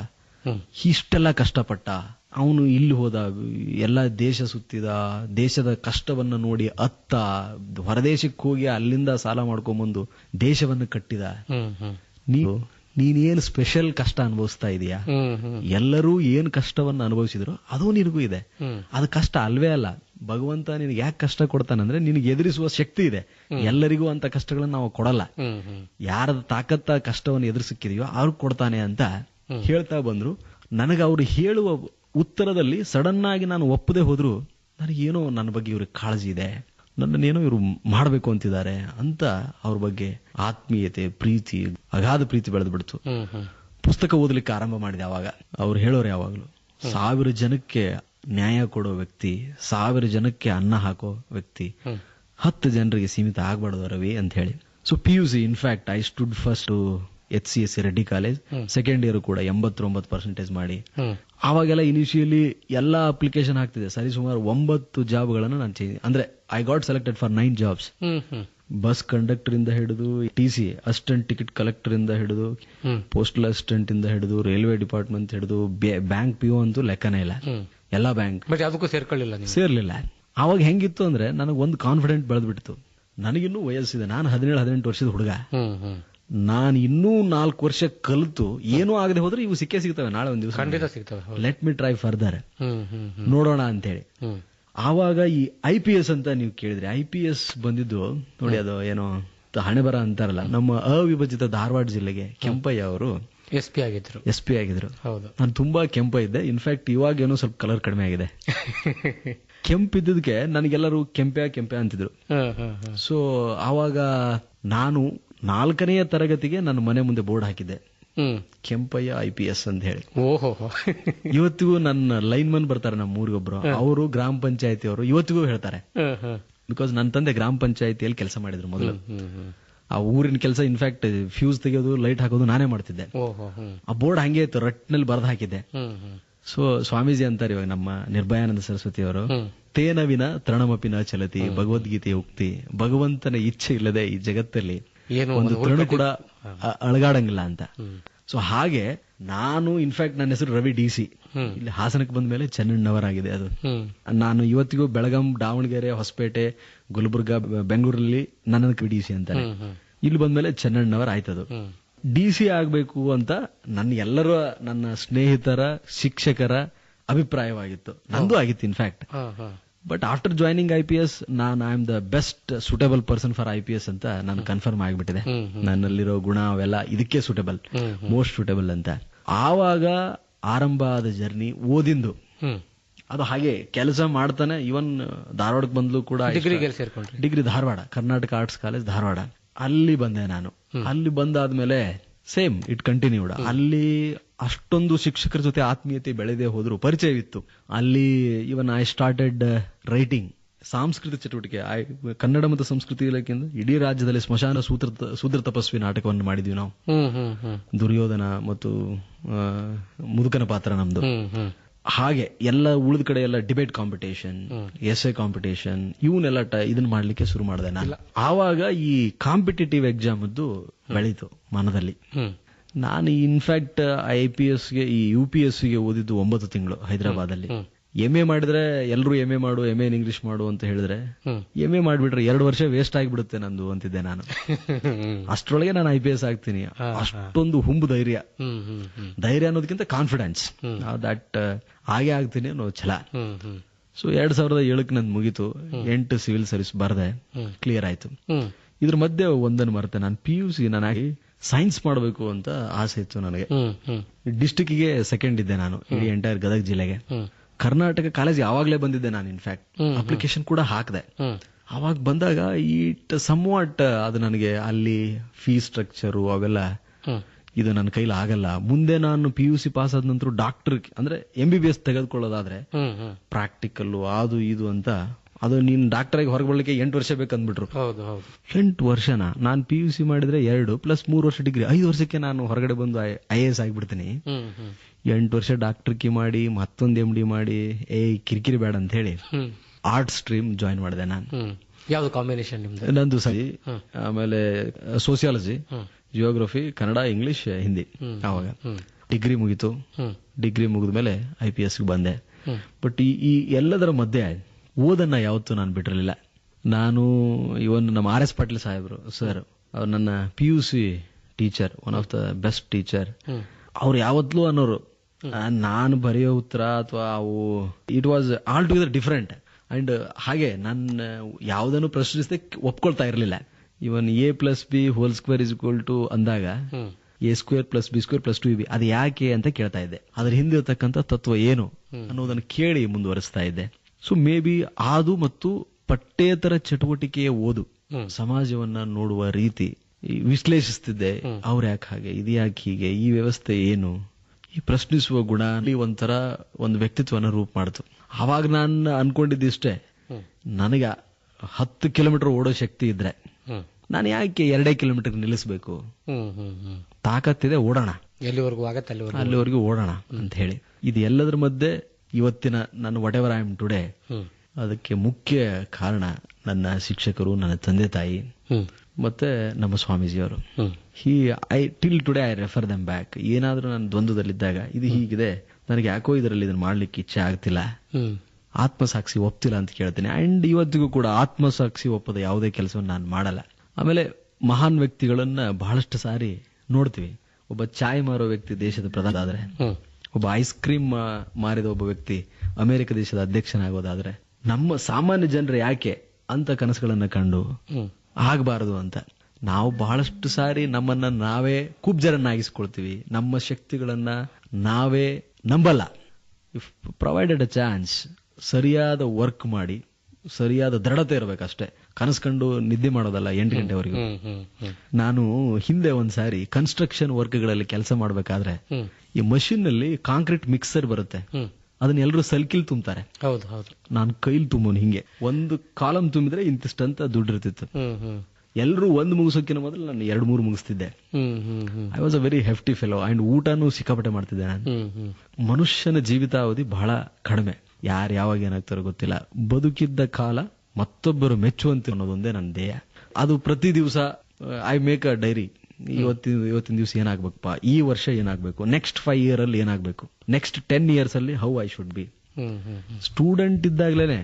ಇಷ್ಟೆಲ್ಲ ಕಷ್ಟಪಟ್ಟ ಅವನು ಇಲ್ಲಿ ಹೋದ ಎಲ್ಲ ದೇಶ ಸುತ್ತಿದ ದೇಶದ ಕಷ್ಟವನ್ನ ನೋಡಿ ಅತ್ತ ಹೊರದೇಶಕ್ಕೆ ಹೋಗಿ ಅಲ್ಲಿಂದ ಸಾಲ ಮಾಡ್ಕೊಂಬಂದು ದೇಶವನ್ನು ಕಟ್ಟಿದ. ನೀವು ನೀನೇನು ಸ್ಪೆಷಲ್ ಕಷ್ಟ ಅನುಭವಿಸ್ತಾ ಇದೀಯಾ? ಎಲ್ಲರೂ ಏನ್ ಕಷ್ಟವನ್ನ ಅನುಭವಿಸಿದ್ರು ಅದು ನಿನಗೂ ಇದೆ. ಅದು ಕಷ್ಟ ಅಲ್ವೇ ಅಲ್ಲ. ಭಗವಂತ ನಿನಗೆ ಯಾಕೆ ಕಷ್ಟ ಕೊಡ್ತಾನಂದ್ರೆ ನಿನಗೆ ಎದುರಿಸುವ ಶಕ್ತಿ ಇದೆ. ಎಲ್ಲರಿಗೂ ಅಂತ ಕಷ್ಟಗಳನ್ನ ನಾವು ಕೊಡಲ್ಲ. ಯಾರದ ತಾಕತ್ತ ಕಷ್ಟವನ್ನು ಎದುರಿಸಿಕ್ಕಿದೆಯೋ ಅವ್ರಿಗೆ ಕೊಡ್ತಾನೆ ಅಂತ ಹೇಳ್ತಾ ಬಂದ್ರು. ನನಗೆ ಅವ್ರು ಹೇಳುವ ಉತ್ತರದಲ್ಲಿ ಸಡನ್ ಆಗಿ ನಾನು ಒಪ್ಪದೆ ಹೋದ್ರು ನನಗೇನೋ ನನ್ನ ಬಗ್ಗೆ ಇವ್ರಿಗೆ ಕಾಳಜಿ ಇದೆ ನನ್ನನ್ನೇನೋ ಇವರು ಮಾಡಬೇಕು ಅಂತಿದ್ದಾರೆ ಅಂತ ಅವ್ರ ಬಗ್ಗೆ ಆತ್ಮೀಯತೆ ಪ್ರೀತಿ ಅಗಾಧ ಪ್ರೀತಿ ಬೆಳೆದು ಬಿಡ್ತು. ಪುಸ್ತಕ ಓದಲಿಕ್ಕೆ ಆರಂಭ ಮಾಡಿದೆ ಅವಾಗ. ಅವ್ರು ಹೇಳೋರು ಯಾವಾಗಲೂ ಸಾವಿರ ಜನಕ್ಕೆ ನ್ಯಾಯ ಕೊಡೋ ವ್ಯಕ್ತಿ ಸಾವಿರ ಜನಕ್ಕೆ ಅನ್ನ ಹಾಕೋ ವ್ಯಕ್ತಿ ಹತ್ತು ಜನರಿಗೆ ಸೀಮಿತ ಆಗ್ಬಾರ್ದು ರವಿ ಅಂತ ಹೇಳಿ. So P U C in fact I stood first H C S C Reddy college second year ಕೂಡ ಎಂಬತ್ತೊಂಬತ್ತು ಪರ್ಸೆಂಟೇಜ್ ಮಾಡಿ. ಆವಾಗೆಲ್ಲ ಇನಿಷಿಯಲಿ ಎಲ್ಲಾ ಅಪ್ಲಿಕೇಶನ್ ಆಗ್ತಿದೆ. ಸರಿ ಸುಮಾರು ಒಂಬತ್ತು ಜಾಬ್ಗಳನ್ನು ನಾನು ಚೇಂಜ್ ಅಂದ್ರೆ I got selected for nine jobs bus conductor ಇಂದ ಹಿಡಿದು T C assistant ticket collector ಇಂದ ಹಿಡಿದು ಪೋಸ್ಟಲ್ ಅಸಿಸ್ಟೆಂಟ್ ಇಂದ ಹಿಡಿದು ರೈಲ್ವೆ ಡಿಪಾರ್ಟ್ಮೆಂಟ್ ಹಿಡಿದು ಬ್ಯಾಂಕ್ ಪಿ ಅಂತೂ ಲೆಕ್ಕನೇ ಇಲ್ಲ. ಎಲ್ಲಾ ಬ್ಯಾಂಕ್ ಅದಕ್ಕೂ ಸೇರ್ಕೊಳ್ಳಿಲ್ಲ ಸೇರ್ಲಿಲ್ಲ. ಅವಾಗ ಹೆಂಗಿತ್ತು ಅಂದ್ರೆ ನನಗೆ ಒಂದು ಕಾನ್ಫಿಡೆಂಟ್ ಬೆಳೆದ್ಬಿಡ್ತು. ನನಗಿನ್ನೂ ವಯಸ್ಸಿದೆ. ನಾನು ಹದಿನೇಳು ಹದಿನೆಂಟು ವರ್ಷದ ಹುಡುಗ. ನಾನು ಇನ್ನೂ ನಾಲ್ಕು ವರ್ಷ ಕಲಿತು ಏನೂ ಆಗದೆ ಹೋದ್ರೆ ಇವು ಸಿಕ್ಕೇ ಸಿಗ್ತವೆ ನಾಳೆ ಒಂದು ದಿವಸ ಖಂಡಿತ ಸಿಗ್ತವೆ 'ಲೆಟ್ ಮಿ ಟ್ರೈ ಫರ್ದರ್ ನೋಡೋಣ ಅಂತೇಳಿ. ಹೇಳಿ ಆವಾಗ ಈ ಐ ಪಿ ಎಸ್ ಅಂತ ನೀವು ಕೇಳಿದ್ರಿ ಐ ಪಿ ಎಸ್ ಬಂದಿದ್ದು ನೋಡಿ ಅದು ಏನೋ ಹಣೆ ಬರ ಅಂತಾರಲ್ಲ ನಮ್ಮ ಅವಿಭಜಿತ ಧಾರವಾಡ ಜಿಲ್ಲೆಗೆ ಕೆಂಪಯ್ಯ ಅವರು ಎಸ್ ಪಿ ಆಗಿದ್ರು. ಎಸ್ ಪಿ ಆಗಿದ್ರು. ಹೌದು. ನಾನು ತುಂಬಾ ಕೆಂಪ ಇದ್ದೆ ಇನ್ಫ್ಯಾಕ್ಟ್ ಇವಾಗ ಏನೋ ಸ್ವಲ್ಪ ಕಲರ್ ಕಡಿಮೆ ಆಗಿದೆ. ಕೆಂಪಿದ್ದಕ್ಕೆ ನನಗೆಲ್ಲರೂ ಕೆಂಪೆ ಕೆಂಪೆ ಅಂತಿದ್ರು. ಸೊ ಆವಾಗ ನಾನು ನಾಲ್ಕನೆಯ ತರಗತಿಗೆ ನನ್ನ ಮನೆ ಮುಂದೆ ಬೋರ್ಡ್ ಹಾಕಿದ್ದೆ. ಕೆಂಪಯ್ಯ ಐ ಪಿ ಎಸ್ ಅಂತ ಹೇಳಿ. ಓಹೋ. ಇವತ್ತಿಗೂ ನನ್ನ ಲೈನ್ ಮನ್ ಬರ್ತಾರೆ ನಮ್ಮ ಊರಿಗೊಬ್ರು. ಅವರು ಗ್ರಾಮ ಪಂಚಾಯತಿ ಅವರು ಇವತ್ತಿಗೂ ಹೇಳ್ತಾರೆ. ಬಿಕಾಸ್ ನನ್ನ ತಂದೆ ಗ್ರಾಮ ಪಂಚಾಯತಿಯಲ್ಲಿ ಕೆಲಸ ಮಾಡಿದ್ರು ಮೊದಲು. ಆ ಊರಿನ ಕೆಲಸ ಇನ್ಫ್ಯಾಕ್ಟ್ ಫ್ಯೂಸ್ ತೆಗೆಯೋದು ಲೈಟ್ ಹಾಕೋದು ನಾನೇ ಮಾಡ್ತಿದ್ದೆ. ಆ ಬೋರ್ಡ್ ಹಂಗೆ ಇತ್ತು ರಟ್ನಲ್ಲಿ ಬರೆದು ಹಾಕಿದ್ದೆ. ಸೊ ಸ್ವಾಮೀಜಿ ಅಂತಾರೆ ಇವಾಗ ನಮ್ಮ ನಿರ್ಭಯಾನಂದ ಸರಸ್ವತಿ ಅವರು ತೇನವಿನ ತೃಣಮಪಿನ ಚಲತಿ ಭಗವದ್ಗೀತೆಯ ಉಕ್ತಿ ಭಗವಂತನ ಇಚ್ಛೆ ಇಲ್ಲದೆ ಈ ಜಗತ್ತಲ್ಲಿ ಏನು ಒಂದು ತೃಣ ಕೂಡ ಅಳಗಾಡಂಗಿಲ್ಲ ಅಂತ. ಸೊ ಹಾಗೆ ನಾನು ಇನ್ಫ್ಯಾಕ್ಟ್ ನನ್ನ ಹೆಸರು ರವಿ ಡಿ ಸಿ. ಇಲ್ಲಿ ಹಾಸನಕ್ಕೆ ಬಂದ ಮೇಲೆ ಚೆನ್ನಣ್ಣವರಾಗಿದೆ ಅದು. ನಾನು ಇವತ್ತಿಗೂ ಬೆಳಗಾಂ ದಾವಣಗೆರೆ ಹೊಸಪೇಟೆ ಗುಲ್ಬರ್ಗ ಬೆಂಗಳೂರಲ್ಲಿ ನನ್ನ ಡಿ ಸಿ ಅಂತಾರೆ. ಇಲ್ಲಿ ಇಲ್ಲಿ ಬಂದ್ಮೇಲೆ ಚೆನ್ನಣ್ಣವರ್ ಆಯ್ತದು ಡಿಸಿ ಡಿ ಸಿ ಆಗ್ಬೇಕು ಅಂತ ನನ್ನ ಎಲ್ಲರ ನನ್ನ ಸ್ನೇಹಿತರ ಶಿಕ್ಷಕರ ಅಭಿಪ್ರಾಯವಾಗಿತ್ತು. ನಂದು ಆಗಿತ್ತು in fact but after joining I P S ನಾನು I am the best suitable person for I P S ಅಂತ ನಾನು ಕನ್ಫರ್ಮ್ ಆಗಿಬಿಟ್ಟಿದೆ. ನನ್ನಲ್ಲಿರೋ ಗುಣ ಅವೆಲ್ಲ ಇದಕ್ಕೆ ಸೂಟೇಬಲ್ ಮೋಸ್ಟ್ ಸೂಟೇಬಲ್ ಅಂತ. ಆವಾಗ ಆರಂಭ ಆದ ಜರ್ನಿ ಓದಿಂದು. ಅದು ಹಾಗೆ ಕೆಲಸ ಮಾಡ್ತಾನೆ ಇವನ್ ಧಾರವಾಡಕ್ಕೆ ಬಂದ್ಲು ಕೂಡ degree Dharwad Karnataka arts college Dharwad. ಅಲ್ಲಿ ಬಂದೆ ನಾನು. ಅಲ್ಲಿ ಬಂದಾದ್ಮೇಲೆ ಸೇಮ್ ಇಟ್ ಕಂಟಿನ್ಯೂಡ್ ಅಲ್ಲಿ ಅಷ್ಟೊಂದು ಶಿಕ್ಷಕರ ಜೊತೆ ಆತ್ಮೀಯತೆ ಬೆಳೆದೆ ಹೋದ್ರು ಪರಿಚಯವಿತ್ತು. ಅಲ್ಲಿ ಇವನ್ ಐ ಸ್ಟಾರ್ಟೆಡ್ ರೈಟಿಂಗ್ ಸಾಂಸ್ಕೃತಿಕ ಚಟುವಟಿಕೆ ಐ ಕನ್ನಡ ಮತ್ತು ಸಂಸ್ಕೃತಿ ಇಲಾಖೆಯಿಂದ ಇಡೀ ರಾಜ್ಯದಲ್ಲಿ ಸ್ಮಶಾನ ಸೂತ್ರ ಸೂತ್ರ ತಪಸ್ವಿ ನಾಟಕವನ್ನು ಮಾಡಿದ್ವಿ ನಾವು. ದುರ್ಯೋಧನ ಮತ್ತು ಮುದುಕನ ಪಾತ್ರ ನಮ್ದು. ಹಾಗೆ ಎಲ್ಲ ಉಳಿದ ಕಡೆ ಎಲ್ಲ debate competition S A competition ಇವನ್ನೆಲ್ಲ ಇದನ್ನ ಮಾಡ್ಲಿಕ್ಕೆ ಶುರು ಮಾಡಿದೆ ನಾನು. ಆವಾಗ ಈ ಕಾಂಪಿಟೇಟಿವ್ ಎಕ್ಸಾಮ್ ಬೆಳೀತು ಮನದಲ್ಲಿ. ನಾನು ಇನ್ಫ್ಯಾಕ್ಟ್ ಐ ಪಿ ಎಸ್ಗೆ ಈ ಯು ಪಿ ಎಸ್ಗೆ ಓದಿದ್ದು ಒಂಬತ್ತು ತಿಂಗಳು ಹೈದರಾಬಾದಲ್ಲಿ. ಅಲ್ಲಿ ಎಂ ಎ ಮಾಡಿದ್ರೆ ಎಲ್ಲರೂ ಎಂ ಎ ಮಾಡು ಎಂ ಎ ಇಂಗ್ಲಿಷ್ ಮಾಡು ಅಂತ ಹೇಳಿದ್ರೆ ಎಂ ಎಂ ಎ ಮಾಡ್ಬಿಟ್ರೆ ಎರಡು ವರ್ಷ ವೇಸ್ಟ್ ಆಗಿಬಿಡುತ್ತೆ ನಂದು ಅಂತಿದ್ದೆ ನಾನು. ಅಷ್ಟರೊಳಗೆ ನಾನು ಐ ಪಿ ಎಸ್ ಆಗ್ತೀನಿ. ಅಷ್ಟೊಂದು ಹುಂಬು ಧೈರ್ಯ. ಧೈರ್ಯ ಅನ್ನೋದಕ್ಕಿಂತ ಕಾನ್ಫಿಡೆನ್ಸ್ ದಟ್ ಹಾಗೆ ಆಗ್ತೀನಿ ಅನ್ನೋ ಛಲ. ಸೊ ಎರಡ್ ಸಾವಿರದ ಏಳಕ್ಕೆ ನಂದು ಮುಗೀತು. ಎಂಟು ಸಿವಿಲ್ ಸರ್ವಿಸ್ ಬರ್ದೆ. ಕ್ಲಿಯರ್ ಆಯ್ತು. ಇದ್ರ ಮಧ್ಯೆ ಒಂದನ್ನು ಮರೆತೆ. ನಾನು ಪಿ ಯು ಸಿ ನಾನು ಸೈನ್ಸ್ ಮಾಡಬೇಕು ಅಂತ ಆಸೆ ಇತ್ತು ನನಗೆ. ಡಿಸ್ಟಿಕ್ಗೆ ಸೆಕೆಂಡ್ ಇದ್ದೆ ನಾನು ಇಡೀ ಎಂಟೈರ್ ಗದಗ ಜಿಲ್ಲೆಗೆ. ಕರ್ನಾಟಕ ಕಾಲೇಜ್ ಯಾವಾಗ್ಲೇ ಬಂದಿದ್ದೆ ನಾನು ಇನ್ಫ್ಯಾಕ್ಟ್. ಅಪ್ಲಿಕೇಶನ್ ಕೂಡ ಹಾಕಿದೆ. ಅವಾಗ ಬಂದಾಗ ಇಟ್ ಸಮ್ವಾಟ್ ಅದು ನನಗೆ ಅಲ್ಲಿ ಫೀ ಸ್ಟ್ರಕ್ಚರು ಅವೆಲ್ಲ ಇದು ನನ್ನ ಕೈಲಿ ಆಗಲ್ಲ. ಮುಂದೆ ನಾನು ಪಿ ಯು ಸಿ ಪಾಸ್ ಆದ ನಂತರ ಡಾಕ್ಟರ್ ಅಂದ್ರೆ ಎಂ ಬಿ ಬಿ ಎಸ್ ತೆಗೆದುಕೊಳ್ಳೋದಾದ್ರೆ ಪ್ರಾಕ್ಟಿಕಲ್ ಅದು ಇದು ಅಂತ ಅದು ನೀನ್ ಡಾಕ್ಟರ್ ಆಗಿ ಹೊರಗೆ ಬರ್ಲಿಕ್ಕೆ ಎಂಟು ವರ್ಷ ಬೇಕಂದ್ಬಿಟ್ರು. ಎಂಟು ವರ್ಷನ? ನಾನು ಪಿ ಯು ಸಿ ಮಾಡಿದ್ರೆ ಎರಡು ಪ್ಲಸ್ ಮೂರು ವರ್ಷ ಡಿಗ್ರಿ ಐದು ವರ್ಷಕ್ಕೆ ನಾನು ಹೊರಗಡೆ ಬಂದು ಐ ಎಸ್ ಆಗಿಬಿಡ್ತೀನಿ. ಎಂಟು ವರ್ಷ ಡಾಕ್ಟರ್ ಕಿ ಮಾಡಿ ಮತ್ತೊಂದು ಎಂ ಡಿ ಮಾಡಿ ಏ ಕಿರಿಕಿರಿ ಬೇಡ ಅಂತ ಹೇಳಿ ಆರ್ಟ್ ಸ್ಟ್ರೀಮ್ ಜಾಯಿನ್ ಮಾಡಿದೆ ನಾನು. ಯಾವ್ದು ಕಾಂಬಿನೇಷನ್ ನಿಮ್ದು? ನಂದು ಸರಿ. ಆಮೇಲೆ sociology geography Kannada English Hindi ಆವಾಗ. ಅವಾಗ ಡಿಗ್ರಿ ಮುಗೀತು. ಡಿಗ್ರಿ ಮುಗಿದ ಮೇಲೆ ಐ ಪಿ ಎಸ್ಗೆ ಬಂದೆ. ಬಟ್ ಈ ಈ ಎಲ್ಲದರ ಮಧ್ಯೆ ಓದನ್ನ ಯಾವತ್ತೂ ನಾನು ಬಿಟ್ಟಿರಲಿಲ್ಲ. ನಾನು ಇವನ್ ನಮ್ಮ ಆರ್ ಎಸ್ ಪಾಟೀಲ್ ಸಾಹೇಬರು ಸರ್ ಅವ್ರು ನನ್ನ P U C teacher one of the best teacher ಅವ್ರು ಯಾವತ್ತೂ ಅನ್ನೋರು. ನಾನು ಬರೆಯೋ ಉತ್ತರ ಅಥವಾ ಅವು it was all together different and ಹಾಗೆ ನನ್ನ ಯಾವುದನ್ನು ಪ್ರಶ್ನಿಸದೆ ಒಪ್ಕೊಳ್ತಾ ಇರಲಿಲ್ಲ. Even A plus B whole square is equal to ಅಂದಾಗ A square plus B square plus two B ಅದು ಯಾಕೆ ಅಂತ ಕೇಳ್ತಾ ಇದ್ದೆ. ಅದ್ರ ಹಿಂದೆ ಇರತಕ್ಕಂಥ ತತ್ವ ಏನು ಅನ್ನೋದನ್ನು ಕೇಳಿ ಮುಂದುವರಿಸ್ತಾ ಇದ್ದೆ. ಸೊ ಮೇ ಬಿ ಅದು ಮತ್ತು ಪಠ್ಯೇತರ ಚಟುವಟಿಕೆಯ ಓದು. ಸಮಾಜವನ್ನ ನೋಡುವ ರೀತಿ ವಿಶ್ಲೇಷಿಸ್ತಿದ್ದೆ. ಅವ್ರ ಯಾಕೆ ಹಾಗೆ? ಇದು ಯಾಕೆ ಹೀಗೆ? ಈ ವ್ಯವಸ್ಥೆ ಏನು? ಈ ಪ್ರಶ್ನಿಸುವ ಗುಣ ಅಲ್ಲಿ ಒಂಥರ ಒಂದು ವ್ಯಕ್ತಿತ್ವನ ರೂಪ ಮಾಡ್ತು. ಅವಾಗ ನಾನು ಅನ್ಕೊಂಡಿದ್ದಿಷ್ಟೇ. ನನಗೆ ಹತ್ತು ಕಿಲೋಮೀಟರ್ ಓಡೋ ಶಕ್ತಿ ಇದ್ರೆ ನಾನು ಯಾಕೆ ಎರಡೇ ಕಿಲೋಮೀಟರ್ ನಿಲ್ಲಿಸಬೇಕು? ತಾಕತ್ತಿದೆ ಓಡೋಣ. ಎಲ್ಲಿವರೆಗೂ ಆಗತ್ತೆ ಅಲ್ಲಿವರೆಗೂ. ಅಲ್ಲಿವರೆಗೂ ಓಡೋಣ ಅಂತ ಹೇಳಿ. ಇದು ಎಲ್ಲದರ ಮಧ್ಯೆ ಇವತ್ತಿನ ನನ್ನ whatever I am today ಅದಕ್ಕೆ ಮುಖ್ಯ ಕಾರಣ ನನ್ನ ಶಿಕ್ಷಕರು ನನ್ನ ತಂದೆ ತಾಯಿ ಮತ್ತೆ ನಮ್ಮ ಸ್ವಾಮೀಜಿಯವರು. He I till today I refer them back ಏನಾದ್ರೂ ನಾನು ದ್ವಂದ್ವದಲ್ಲಿದ್ದಾಗ ಇದು ಹೀಗಿದೆ ನನಗೆ ಯಾಕೋ ಇದರಲ್ಲಿ ಇದನ್ನ ಮಾಡ್ಲಿಕ್ಕೆ ಇಚ್ಛೆ ಆಗ್ತಿಲ್ಲ. ಆತ್ಮಸಾಕ್ಷಿ ಒಪ್ತಿಲ್ಲ ಅಂತ ಕೇಳ್ತೇನೆ. ಅಂಡ್ ಇವತ್ತಿಗೂ ಕೂಡ ಆತ್ಮಸಾಕ್ಷಿ ಒಪ್ಪದ ಯಾವುದೇ ಕೆಲಸವನ್ನು ನಾನು ಮಾಡಲ್ಲ. ಆಮೇಲೆ ಮಹಾನ್ ವ್ಯಕ್ತಿಗಳನ್ನ ಬಹಳಷ್ಟು ಸಾರಿ ನೋಡ್ತೀವಿ. ಒಬ್ಬ ಚಾಯ್ ಮಾರೋ ವ್ಯಕ್ತಿ ದೇಶದ ಪ್ರಧಾನ ಆದ್ರೆ. ಒಬ್ಬ ಐಸ್ ಕ್ರೀಮ್ ಮಾರಿದ ಒಬ್ಬ ವ್ಯಕ್ತಿ ಅಮೆರಿಕ ದೇಶದ ಅಧ್ಯಕ್ಷನಾಗೋದಾದ್ರೆ ನಮ್ಮ ಸಾಮಾನ್ಯ ಜನರು ಯಾಕೆ ಅಂತ ಕನಸುಗಳನ್ನ ಕಂಡು ಆಗಬಾರದು ಅಂತ. ನಾವು ಬಹಳಷ್ಟು ಸಾರಿ ನಮ್ಮನ್ನ ನಾವೇ ಕುಬ್ಜರನ್ನಾಗಿಸ್ಕೊಳ್ತೀವಿ. ನಮ್ಮ ಶಕ್ತಿಗಳನ್ನ ನಾವೇ ನಂಬಲ್ಲ. ಇಫ್ ಪ್ರೊವೈಡೆಡ್ ಅ ಚಾನ್ಸ್ ಸರಿಯಾದ ವರ್ಕ್ ಮಾಡಿ ಸರಿಯಾದ ದೃಢತೆ ಇರಬೇಕಷ್ಟೇ. ಕನಸ್ಕೊಂಡು ನಿದ್ದೆ ಮಾಡೋದಲ್ಲ ಎಂಟು ಗಂಟೆವರೆಗೂ. ನಾನು ಹಿಂದೆ ಒಂದ್ಸಾರಿ ಕನ್ಸ್ಟ್ರಕ್ಷನ್ ವರ್ಕ್ಗಳಲ್ಲಿ ಕೆಲಸ ಮಾಡಬೇಕಾದ್ರೆ ಈ ಮಷಿನ್ನಲ್ಲಿ ಕಾಂಕ್ರೀಟ್ ಮಿಕ್ಸರ್ ಬರುತ್ತೆ. ಅದನ್ನ ಎಲ್ಲರೂ ಸಲ್ಕಿಲ್ ತುಂಬ್ತಾರೆ. ಹೌದು ಹೌದು. ನಾನು ಕೈಲಿ ತುಂಬೋನು ಹಿಂಗೆ. ಒಂದು ಕಾಲಂ ತುಂಬಿದ್ರೆ ಇಂತಿಷ್ಟಂತ ದುಡ್ಡು ಇರ್ತಿತ್ತು. ಎಲ್ಲರೂ ಒಂದು ಮುಗಿಸೋಕಿನ ಮೊದಲು ನಾನು ಎರಡು ಮೂರು ಮುಗಿಸ್ತಿದ್ದೆ. I was a very hefty fellow and ಊಟನೂ ಸಿಕ್ಕಾಪಟ್ಟೆ ಮಾಡ್ತಿದ್ದೆ ನಾನು. ಮನುಷ್ಯನ ಜೀವಿತಾವಧಿ ಬಹಳ ಕಡಿಮೆ. ಯಾರು ಯಾವಾಗ ಏನಾಗ್ತಾರೋ ಗೊತ್ತಿಲ್ಲ. ಬದುಕಿದ್ದ ಕಾಲ ಮತ್ತೊಬ್ಬರು ಮೆಚ್ಚುವಂತೆ ಅನ್ನೋದೊಂದೇ ನನ್ನ ಧ್ಯೇಯ. ಅದು ಪ್ರತಿ ದಿವಸ ಐ ಮೇಕ್ ಅ ಡೈರಿ ಇವತ್ತಿನ ಇವತ್ತಿನ ದಿವಸ ಏನಾಗ್ಬೇಕಪ್ಪ? ಈ ವರ್ಷ ಏನಾಗಬೇಕು? ನೆಕ್ಸ್ಟ್ ಫೈವ್ ಇಯರ್ ಅಲ್ಲಿ ಏನಾಗಬೇಕು? ನೆಕ್ಸ್ಟ್ ಟೆನ್ ಇಯರ್ಸ್ ಅಲ್ಲಿ how I should be student ಇದ್ದಾಗ್ಲೇನೆ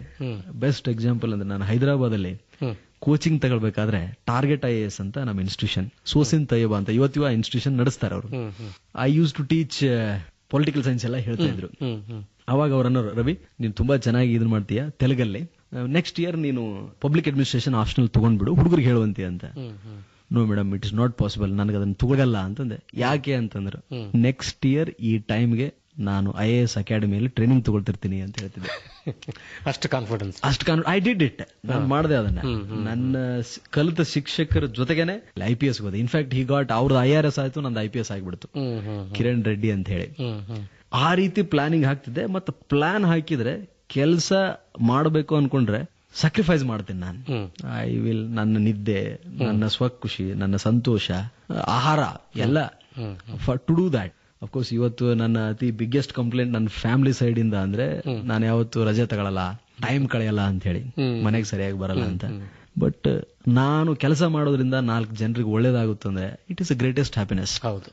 best example ಅಂದ್ರೆ ನಾನು ಹೈದರಾಬಾದಲ್ಲಿ ಅಲ್ಲಿ ಕೋಚಿಂಗ್ ತಗೊಳ್ಬೇಕಾದ್ರೆ ಟಾರ್ಗೆಟ್ ಐ ಎಸ್ ಅಂತ ನಮ್ಮ ಇನ್ಸ್ಟಿಟ್ಯೂಷನ್ ಸೋಸಿನ್ ತಯ್ಯಬ ಅಂತ ಇವತ್ತಿವ ಆ ಇನ್ಸ್ಟಿಟ್ಯೂಷನ್ ನಡೆಸ್ತಾರೆ ಅವರು. I use to teach political science ಎಲ್ಲ ಹೇಳ್ತಾ ಇದ್ರು. ಅವಾಗ ಅವರನ್ನು ರವಿ ನೀನು ತುಂಬಾ ಚೆನ್ನಾಗಿ ಇದನ್ನ ಮಾಡ್ತೀಯ? ತೆಲುಗಲ್ಲಿ. ನೆಕ್ಸ್ಟ್ ಇಯರ್ ನೀನು ಪಬ್ಲಿಕ್ ಅಡ್ಮಿನಿಸ್ಟ್ರೇಷನ್ ಆಪ್ಷನಲ್ ತಗೊಂಡ್ಬಿಡು ಹುಡುಗರಿಗೆ ಹೇಳುವಂತೆ ಅಂತ. No madam it is not possible ನನಗೆ ಅದನ್ನ ತಗೊಳಲ್ಲ ಅಂತಂದೆ. ಯಾಕೆ ಅಂತಂದ್ರೆ ನೆಕ್ಸ್ಟ್ ಇಯರ್ ಈ ಟೈಮ್ಗೆ ನಾನು ಐ ಎ ಎಸ್ ಅಕಾಡೆಮಿಯಲ್ಲಿ ಟ್ರೈನಿಂಗ್ ತಗೊಳ್ತಿರ್ತೀನಿ ಅಂತ ಹೇಳ್ತಿದ್ದೆ. ಅಷ್ಟು ಕಾನ್ಫಿಡೆನ್ಸ್ ಅಷ್ಟು ಕಾನ್ ಐ ಡಿಡ್ ಇಟ್ ನಾನು ಮಾಡಿದೆ ಅದನ್ನ. ನನ್ನ ಕಲಿತ ಶಿಕ್ಷಕರ ಜೊತೆಗೇನೆ ಐ ಪಿ ಎಸ್ ಹೋದೆ. ಇನ್ಫ್ಯಾಕ್ಟ್ ಹಿ ಗಾಟ್ ಅವ್ರದ್ದು ಐ ಆರ್ ಎಸ್ ಆಯ್ತು ನಂದು ಐ ಪಿ ಎಸ್ ಆಗಿಬಿಡ್ತು. ಕಿರಣ್ ರೆಡ್ಡಿ ಅಂತ ಹೇಳಿ. ಆ ರೀತಿ ಪ್ಲಾನಿಂಗ್ ಹಾಕ್ತಿದ್ದೆ. ಮತ್ತೆ ಪ್ಲಾನ್ ಹಾಕಿದ್ರೆ ಕೆಲಸ ಮಾಡಬೇಕು ಅನ್ಕೊಂಡ್ರೆ ಸ್ಯಾಕ್ರಿಫೈಸ್ ಮಾಡ್ತೀನಿ ನಾನು. ಐ ವಿಲ್ ನನ್ನ ನಿದ್ದೆ ನನ್ನ ಸ್ವಖುಷಿ ನನ್ನ ಸಂತೋಷ ಆಹಾರ ಎಲ್ಲ for to do that of course ಇವತ್ತು ನನ್ನ ಅತಿ ಬಿಗ್ಗೆಸ್ಟ್ ಕಂಪ್ಲೇಂಟ್ ನನ್ನ ಫ್ಯಾಮಿಲಿ ಸೈಡ್ ಇಂದ ಅಂದ್ರೆ ನಾನು ಯಾವತ್ತು ರಜೆ ತಗೊಳಲ್ಲ ಟೈಮ್ ಕಳೆಯಲ್ಲ ಅಂತ ಹೇಳಿ ಮನೆಗೆ ಸರಿಯಾಗಿ ಬರಲ್ಲ ಅಂತ. ಬಟ್ ನಾನು ಕೆಲಸ ಮಾಡೋದ್ರಿಂದ ನಾಲ್ಕು ಜನರಿಗೆ ಒಳ್ಳೇದಾಗುತ್ತಂದ್ರೆ it is a greatest happiness ಹೌದು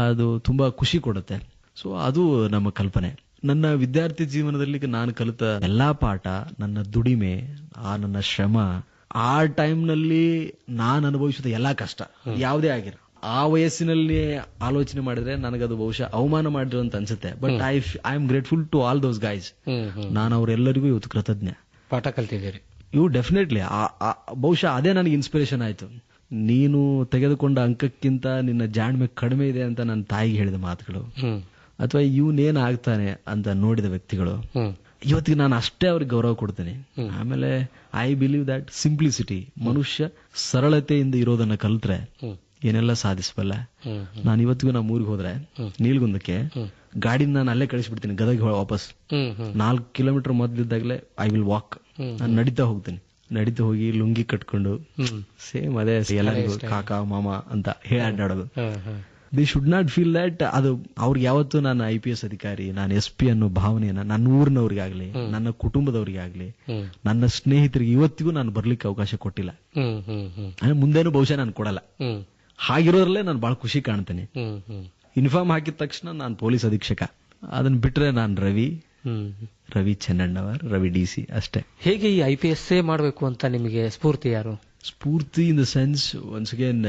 ಅದು ತುಂಬಾ ಖುಷಿ ಕೊಡುತ್ತೆ. ಸೊ ಅದು ನಮ್ಮ ಕಲ್ಪನೆ. ನನ್ನ ವಿದ್ಯಾರ್ಥಿ ಜೀವನದಲ್ಲಿ ನಾನು ಕಲಿತ ಎಲ್ಲಾ ಪಾಠ ನನ್ನ ದುಡಿಮೆ ಆ ನನ್ನ ಶ್ರಮ ಆ ಟೈಮ್ನಲ್ಲಿ ನಾನು ಅನುಭವಿಸಿದ ಎಲ್ಲಾ ಕಷ್ಟ ಯಾವುದೇ ಆಗಿರೋ ಆ ವಯಸ್ಸಿನಲ್ಲಿ ಆಲೋಚನೆ ಮಾಡಿದ್ರೆ ನನಗದು ಬಹುಶಃ ಅವಮಾನ ಮಾಡಿದ್ರು ಅಂತ ಅನ್ಸುತ್ತೆ. But I I am grateful to all those guys hmm ನಾನು ಅವರೆಲ್ಲರಿಗೂ ಇವತ್ತು ಕೃತಜ್ಞ. ಪಾಠ ಕಲ್ತಿದ್ದೀರಿ. ಇವು ಡೆಫಿನೆಟ್ಲಿ ಬಹುಶಃ ಅದೇ ನನಗೆ ಇನ್ಸ್ಪಿರೇಷನ್ ಆಯ್ತು. ನೀನು ತೆಗೆದುಕೊಂಡ ಅಂಕಕ್ಕಿಂತ ನಿನ್ನ ಜಾಣ್ಮೆ ಕಡಿಮೆ ಇದೆ ಅಂತ ನನ್ನ ತಾಯಿಗೆ ಹೇಳಿದ ಮಾತುಗಳು. ಅಥವಾ ಇವನೇನ್ ಆಗ್ತಾನೆ ಅಂತ ನೋಡಿದ ವ್ಯಕ್ತಿಗಳು ಇವತ್ತಿಗೆ ನಾನು ಅಷ್ಟೇ ಅವ್ರಿಗೆ ಗೌರವ ಕೊಡ್ತೇನೆ. ಆಮೇಲೆ ಐ ಬಿಲೀವ್ ದಟ್ ಸಿಂಪ್ಲಿಸಿಟಿ ಮನುಷ್ಯ ಸರಳತೆಯಿಂದ ಇರೋದನ್ನ ಕಲ್ತ್ರೆ ಏನೆಲ್ಲ ಸಾಧಿಸಬಲ್ಲ? ನಾನು ಇವತ್ತಿಗೂ ನಮ್ಮ ಊರಿಗೆ ಹೋದ್ರೆ ನೀಲ್ಗುಂದಕ್ಕೆ ಗಾಡಿನ ನಾನು ಅಲ್ಲೇ ಕಳಿಸ್ಬಿಡ್ತೀನಿ ಗದಗ ವಾಪಸ್. ನಾಲ್ಕು ಕಿಲೋಮೀಟರ್ ಮೊದಲಿದ್ದಾಗಲೇ ಐ ವಿಲ್ ವಾಕ್ ನಾನು ನಡೀತಾ ಹೋಗ್ತೀನಿ. ನಡೀತಾ ಹೋಗಿ ಲುಂಗಿ ಕಟ್ಕೊಂಡು ಸೇಮ್ ಅದೇ ಎಲ್ಲರಿಗೂ ಕಾಕ ಮಾಮ ಅಂತ ಹೇಳಿ ಅಡ್ಡಾಡೋದು. They should not feel that ಅದು ಅವ್ರಿಗೆ ಯಾವತ್ತೂ ನಾನು ಐ ಪಿ ಎಸ್ ಅಧಿಕಾರಿ ನಾನು ಎಸ್ ಪಿ ಅನ್ನೋ ಭಾವನೆಯನ್ನ ನನ್ನ ಊರಿನವ್ರಿಗಾಗ್ಲಿ ನನ್ನ ಕುಟುಂಬದವ್ರಿಗಾಗ್ಲಿ ಆಗಲಿ ನನ್ನ ಸ್ನೇಹಿತರಿಗೆ ಇವತ್ತಿಗೂ ನಾನು ಬರ್ಲಿಕ್ಕೆ ಅವಕಾಶ ಕೊಟ್ಟಿಲ್ಲ. ಮುಂದೇನು ಬಹುಶಃ ನಾನು ಕೊಡಲ್ಲ. ಹಾಗಿರೋದ್ರಲ್ಲೇ ನಾನು ಬಹಳ ಖುಷಿ ಕಾಣ್ತೇನೆ. ಯೂನಿಫಾರ್ಮ್ ಹಾಕಿದ ತಕ್ಷಣ ನಾನು ಪೊಲೀಸ್ ಅಧೀಕ್ಷಕ. ಅದನ್ನ ಬಿಟ್ರೆ ನಾನು ರವಿ ರವಿ ಚೆನ್ನಣ್ಣವರ್ ರವಿ ಡಿ ಸಿ ಅಷ್ಟೇ. ಹೇಗೆ ಈ ಐ ಪಿ ಎಸ್ ಮಾಡಬೇಕು ಅಂತ ನಿಮಗೆ ಸ್ಫೂರ್ತಿ ಯಾರು? ಸ್ಫೂರ್ತಿ in the sense once again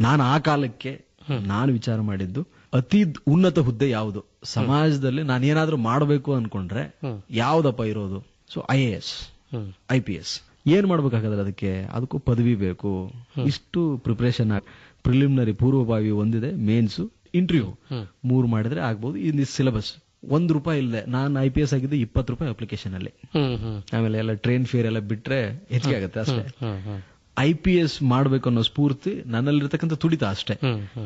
ನಾನು ಆ ಕಾಲಕ್ಕೆ ನಾನು ವಿಚಾರ ಮಾಡಿದ್ದು ಅತಿ ಉನ್ನತ ಹುದ್ದೆ ಯಾವುದು? ಸಮಾಜದಲ್ಲಿ ನಾನು ಏನಾದ್ರೂ ಮಾಡಬೇಕು ಅನ್ಕೊಂಡ್ರೆ ಯಾವ್ದಪ್ಪ ಇರೋದು? So I A S I P S ಏನ್ ಮಾಡ್ಬೇಕಾಗದ್ರೆ ಅದಕ್ಕೆ? ಅದಕ್ಕೂ ಪದವಿ ಬೇಕು. ಇಷ್ಟು ಪ್ರಿಪರೇಷನ್ ಪ್ರಿಲಿಮಿನರಿ ಪೂರ್ವಭಾವಿ ಒಂದಿದೆ ಮೇನ್ಸ್ ಇಂಟರ್ವ್ಯೂ. ಮೂರು ಮಾಡಿದ್ರೆ ಆಗ್ಬೋದು. ಇನ್ ಸಿಲೆಬಸ್ ಒಂದ್ ರೂಪಾಯಿ ಇಲ್ಲದೆ ನಾನು ಐ ಪಿ ಎಸ್ ಆಗಿದ್ದು ಇಪ್ಪತ್ತು ರೂಪಾಯಿ ಅಪ್ಲಿಕೇಶನ್ ಅಲ್ಲಿ. ಆಮೇಲೆ ಎಲ್ಲ ಟ್ರೈನ್ ಫೇರ್ ಎಲ್ಲ ಬಿಟ್ರೆ ಹೆಚ್ಚಿಗೆ ಆಗುತ್ತೆ ಅಷ್ಟೇ. ಐ ಪಿ ಎಸ್ ಮಾಡ್ಬೇಕು ಅನ್ನೋ ಸ್ಫೂರ್ತಿ ನನ್ನಲ್ಲಿರ್ತಕ್ಕಂಥ ತುಡಿತ ಅಷ್ಟೇ.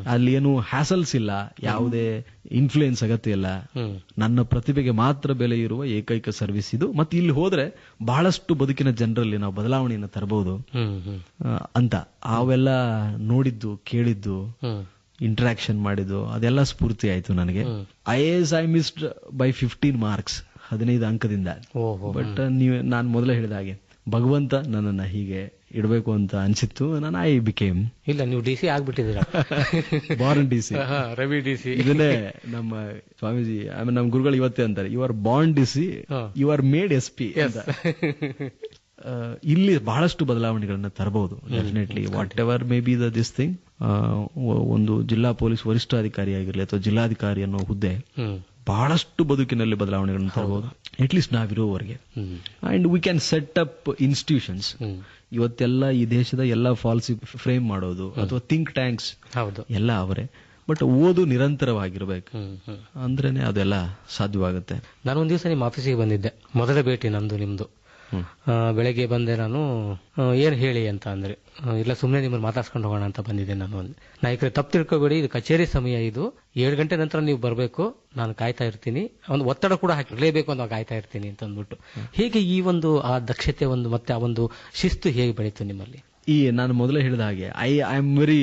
ಅಲ್ಲಿ ಏನು ಹ್ಯಾಸಲ್ಸ್ ಇಲ್ಲ ಯಾವುದೇ ಇನ್ಫ್ಲೂಯೆನ್ಸ್ ಅಗತ್ಯ ಇಲ್ಲ. ನನ್ನ ಪ್ರತಿಭೆಗೆ ಮಾತ್ರ ಬೆಲೆ ಇರುವ ಏಕೈಕ ಸರ್ವಿಸ್ ಇದು. ಮತ್ತೆ ಇಲ್ಲಿ ಹೋದ್ರೆ ಬಹಳಷ್ಟು ಬದುಕಿನ ಜನರಲ್ಲಿ ನಾವು ಬದಲಾವಣೆಯನ್ನು ತರಬಹುದು. ಅಂತ. ಅವೆಲ್ಲ ನೋಡಿದ್ದು ಕೇಳಿದ್ದು ಇಂಟ್ರಾಕ್ಷನ್ ಮಾಡಿದ್ದು ಅದೆಲ್ಲ ಸ್ಫೂರ್ತಿ ಆಯ್ತು ನನಗೆ. I A S I missed by fifteen marks ಹದಿನೈದು ಅಂಕದಿಂದ. ಬಟ್ ನೀವು ನಾನು ಮೊದಲೇ ಹೇಳಿದ ಹಾಗೆ. ಭಗವಂತ ನನ್ನನ್ನ ಹೀಗೆ ಇಡಬೇಕು ಅಂತ ಅನ್ಸಿತ್ತು. ನಾನು ಐ ಬಿಕೇಮ್ ಇಲ್ಲ ನೀವು D C ಆಗ್ಬಿಟ್ಟಿದ್ದೀರ? Born D C Ravi D C ಇದನ್ನೇ ನಮ್ಮ ಸ್ವಾಮೀಜಿ ಆಮೇಲೆ ನಮ್ಮ ಗುರುಗಳು ಇವತ್ತೇ ಅಂತಾರೆ. You are bond D C you are made S P ಇಲ್ಲಿ ಬಹಳಷ್ಟು ಬದಲಾವಣೆಗಳನ್ನ ತರಬಹುದು definitely whatever may be the this thing ಒಂದು ಜಿಲ್ಲಾ ಪೊಲೀಸ್ ವರಿಷ್ಠಾಧಿಕಾರಿ ಆಗಿರಲಿ ಅಥವಾ ಜಿಲ್ಲಾಧಿಕಾರಿ ಅನ್ನೋ ಹುದ್ದೆ ಬಹಳಷ್ಟು ಬದುಕಿನಲ್ಲಿ ಬದಲಾವಣೆಗಳನ್ನು ತರಬಹುದು. ಅಟ್ಲೀಸ್ಟ್ ನಾವಿರೋವರೆಗೆ ಹ್ಮ್. And we can set up institutions ಇವತ್ತೆಲ್ಲ ಈ ದೇಶದ ಎಲ್ಲ ಫಾಲ್ಸಿ ಫ್ರೇಮ್ ಮಾಡೋದು ಅಥವಾ ಥಿಂಕ್ ಟ್ಯಾಂಕ್ಸ್ ಹೌದು. ಎಲ್ಲ ಅವರೇ. ಬಟ್ ಓದು ನಿರಂತರವಾಗಿರ್ಬೇಕು. ಅಂದ್ರೇನೆ ಅದೆಲ್ಲ ಸಾಧ್ಯವಾಗುತ್ತೆ. ನಾನು ಒಂದ್ ದಿವಸ ನಿಮ್ಮ ಆಫೀಸಿಗೆ ಬಂದಿದ್ದೆ. ಮೊದಲ ಭೇಟಿ ನಂದು ನಿಮ್ದು. ಬೆಳಗ್ಗೆ ಬಂದೆ ನಾನು ಏನು ಹೇಳಿ ಅಂತ ಅಂದ್ರೆ ಇಲ್ಲ ಸುಮ್ಮನೆ ನಿಮ್ಮನ್ನು ಮಾತಾಡ್ಸ್ಕೊಂಡು ಹೋಗೋಣ ಅಂತ ಬಂದಿದ್ದೆ ನಾನು ನಾಯಕರೇ ತಪ್ಪು ತಿಳ್ಕೊಬೇಡಿ ಇದು ಕಚೇರಿ ಸಮಯ ಇದು. ಏಳು ಗಂಟೆ ನಂತರ ನೀವು ಬರಬೇಕು ನಾನು ಕಾಯ್ತಾ ಇರ್ತೀನಿ. ಒಂದು ಒತ್ತಡ ಕೂಡ ಹಾಕಿರಲೇಬೇಕು ಅಂತ ಕಾಯ್ತಾ ಇರ್ತೀನಿ ಅಂತ ಅಂದ್ಬಿಟ್ಟು. ಹೇಗೆ ಈ ಒಂದು ಆ ದಕ್ಷತೆ ಒಂದು ಮತ್ತೆ ಆ ಒಂದು ಶಿಸ್ತು ಹೇಗೆ ಬೆಳೀತು ನಿಮ್ಮಲ್ಲಿ? ಈ ನಾನು ಮೊದಲೇ ಹೇಳಿದ ಹಾಗೆ I I am very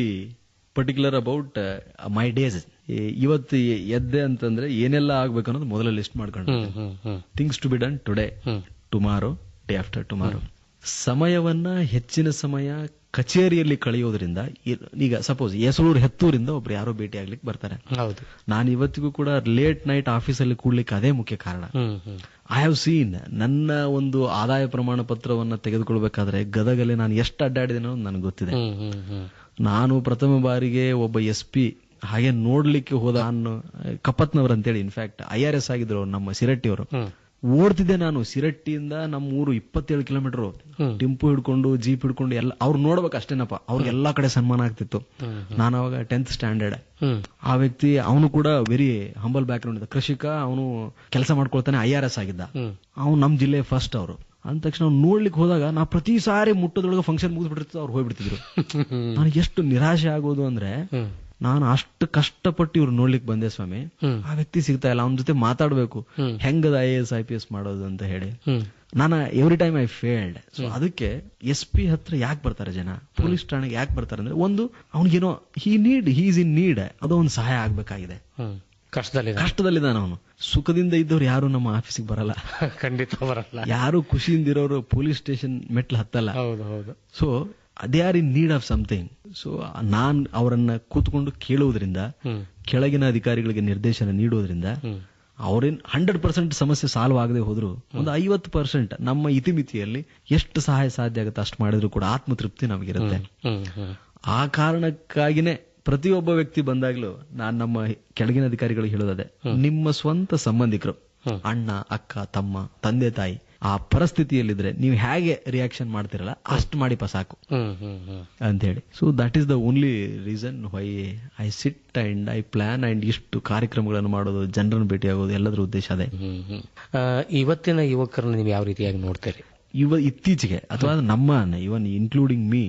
particular about my days. ಇವತ್ತು ಎದ್ದೆ ಅಂತಂದ್ರೆ ಏನೆಲ್ಲ ಆಗ್ಬೇಕು ಅನ್ನೋದು ಮೊದಲ ಲಿಸ್ಟ್ ಮಾಡ್ಕೊಂಡು things to be done today tomorrow day after tomorrow ಸಮಯವನ್ನ ಹೆಚ್ಚಿನ ಸಮಯ ಕಚೇರಿಯಲ್ಲಿ ಕಳೆಯೋದ್ರಿಂದ ಈಗ ಸಪೋಸ್ ಎಸಳೂರು ಹೆತ್ತೂರಿಂದ ಒಬ್ರು ಯಾರೋ ಭೇಟಿ ಆಗ್ಲಿಕ್ಕೆ ಬರ್ತಾರೆ. ಹೌದು. ನಾನು ಇವತ್ತಿಗೂ ಕೂಡ ಲೇಟ್ ನೈಟ್ ಆಫೀಸಲ್ಲಿ ಕೂಡ್ಲಿಕ್ಕೆ ಅದೇ ಮುಖ್ಯ ಕಾರಣ. ಐ ಹ್ಯಾವ್ ಸೀನ್ ನನ್ನ ಒಂದು ಆದಾಯ ಪ್ರಮಾಣ ಪತ್ರವನ್ನ ತೆಗೆದುಕೊಳ್ಬೇಕಾದ್ರೆ ಗದಗಲ್ಲಿ ನಾನು ಎಷ್ಟು ಅಡ್ಡಾಡಿದೆ ಅನ್ನೋದು ನನಗೆ ಗೊತ್ತಿದೆ. ನಾನು ಪ್ರಥಮ ಬಾರಿಗೆ ಒಬ್ಬ ಎಸ್ ಪಿ ಹಾಗೆ ನೋಡ್ಲಿಕ್ಕೆ ಹೋದ ನಾನು ಕಪ್ಪತ್ನವರ್ ಅಂತೇಳಿ ಇನ್ಫ್ಯಾಕ್ಟ್ ಐ ಆರ್ ಎಸ್ ಆಗಿದ್ರು ನಮ್ಮ ಸಿರಟ್ಟಿಯವರು. ಓಡ್ತಿದ್ದೆ ನಾನು. ಸಿರಟ್ಟಿಯಿಂದ ನಮ್ಮ ಊರು ಇಪ್ಪತ್ತೇಳು ಕಿಲೋಮೀಟರ್. ಟಿಂಪು ಹಿಡ್ಕೊಂಡು ಜೀಪ್ ಹಿಡ್ಕೊಂಡು ಎಲ್ಲ ಅವ್ರು ನೋಡ್ಬೇಕು ಅಷ್ಟೇನಪ್ಪ. ಅವ್ರಿಗೆ ಎಲ್ಲಾ ಕಡೆ ಸನ್ಮಾನ ಆಗ್ತಿತ್ತು. ನಾನು ಅವಾಗ ಟೆಂತ್ ಸ್ಟ್ಯಾಂಡರ್ಡ್ ಆ ವ್ಯಕ್ತಿ ಅವನು ಕೂಡ ವೆರಿ ಹಂಬಲ್ ಬ್ಯಾಕ್ ಗ್ರೌಂಡ್ ಇದೆ ಕೃಷಿಕ ಅವನು ಕೆಲಸ ಮಾಡ್ಕೊಳ್ತಾನೆ ಐ ಆರ್ ಎಸ್ ಆಗಿದ್ದ. ಅವ್ನು ನಮ್ಮ ಜಿಲ್ಲೆ ಫಸ್ಟ್ ಅವರು. ಅಂದ ತಕ್ಷಣ ಅವ್ನು ನೋಡ್ಲಿಕ್ಕೆ ಹೋದಾಗ ನಾ ಪ್ರತಿ ಸಾರಿ ಮುಟ್ಟದೊಳಗೆ ಫಂಕ್ಷನ್ ಮುಗಿದ್ಬಿಟ್ಟಿರ್ತದೆ ಅವ್ರು ಹೋಗ್ಬಿಡ್ತಿದ್ರು. ನನಗೆ ಎಷ್ಟು ನಿರಾಶೆ ಆಗೋದು ಅಂದ್ರೆ ನಾನು ಅಷ್ಟು ಕಷ್ಟಪಟ್ಟು ಇವ್ರು ನೋಡ್ಲಿಕ್ಕೆ ಬಂದೆ ಸ್ವಾಮಿ. ಆ ವ್ಯಕ್ತಿ ಸಿಗ್ತಾ ಇಲ್ಲ ಅವನ ಜೊತೆ ಮಾತಾಡ್ಬೇಕು. ಹೆಂಗದ I S I P S ಮಾಡೋದು ಅಂತ ಹೇಳಿ. ನಾನು every time I failed so ಅದಕ್ಕೆ ಎಸ್ ಪಿ ಹತ್ರ ಯಾಕೆ ಬರ್ತಾರೆ ಜನ? ಪೊಲೀಸ್ ಠಾಣೆಗೆ ಯಾಕೆ ಬರ್ತಾರೆ ಅಂದ್ರೆ ಒಂದು ಅವ್ನಿಗೇನೋ he need he's in need ಅದು ಒಂದು ಸಹಾಯ ಆಗ್ಬೇಕಾಗಿದೆ. ಕಷ್ಟದಲ್ಲಿ ಕಷ್ಟದಲ್ಲಿದೆ ಕಷ್ಟದಲ್ಲಿದ್ದಾನೆ ಅವನು. ಸುಖದಿಂದ ಇದ್ದವ್ರು ಯಾರು ನಮ್ಮ ಆಫೀಸಿಗೆ ಬರಲ್ಲ. ಖಂಡಿತ ಬರಲ್ಲ. ಯಾರು ಖುಷಿಯಿಂದ ಇರೋರು ಪೊಲೀಸ್ ಸ್ಟೇಷನ್ ಮೆಟ್ಲು ಹತ್ತಲ್ಲ. ಹೌದು ಹೌದು. So they are in need of something so ನಾನ್ ಅವರನ್ನ ಕೂತ್ಕೊಂಡು ಕೇಳುವುದರಿಂದ ಕೆಳಗಿನ ಅಧಿಕಾರಿಗಳಿಗೆ ನಿರ್ದೇಶನ ನೀಡೋದ್ರಿಂದ ಅವರೇನ್ ಹಂಡ್ರೆಡ್ ಪರ್ಸೆಂಟ್ ಸಮಸ್ಯೆ ಸಾಲ್ವ್ ಆಗದೆ ಹೋದ್ರು ಒಂದು ಐವತ್ತು ಪರ್ಸೆಂಟ್ ನಮ್ಮ ಇತಿಮಿತಿಯಲ್ಲಿ ಎಷ್ಟು ಸಹಾಯ ಸಾಧ್ಯ ಆಗುತ್ತೆ ಅಷ್ಟು ಮಾಡಿದ್ರು ಕೂಡ ಆತ್ಮತೃಪ್ತಿ ನಮಗಿರುತ್ತೆ. ಆ ಕಾರಣಕ್ಕಾಗಿನೇ ಪ್ರತಿಯೊಬ್ಬ ವ್ಯಕ್ತಿ ಬಂದಾಗ್ಲೂ ನಾನ್ ನಮ್ಮ ಕೆಳಗಿನ ಅಧಿಕಾರಿಗಳಿಗೆ ಹೇಳೋದೇ ನಿಮ್ಮ ಸ್ವಂತ ಸಂಬಂಧಿಕರು ಅಣ್ಣ ಅಕ್ಕ ತಮ್ಮ ತಂದೆ ತಾಯಿ ಆ ಪರಿಸ್ಥಿತಿಯಲ್ಲಿದ್ರೆ ನೀವು ಹೇಗೆ ರಿಯಾಕ್ಷನ್ ಮಾಡ್ತಿರಲ್ಲ ಅಷ್ಟು ಮಾಡಿ ಸಾಕು. ಅಂತ ಹೇಳಿ so that is the only reason why I sit and I plan and ಇಷ್ಟು ಕಾರ್ಯಕ್ರಮಗಳನ್ನು ಮಾಡೋದು ಜನರನ್ನು ಭೇಟಿ ಆಗೋದು ಎಲ್ಲದರ ಉದ್ದೇಶ ಅದೇ. ಇವತ್ತಿನ ಯುವಕರನ್ನ ನೀವು ಯಾವ ರೀತಿಯಾಗಿ ನೋಡ್ತೀರಿ? ಇವ ಇತ್ತೀಚೆಗೆ ಅಥವಾ ನಮ್ಮ ಇವನ್ ಇನ್ಕ್ಲೂಡಿಂಗ್ ಮೀ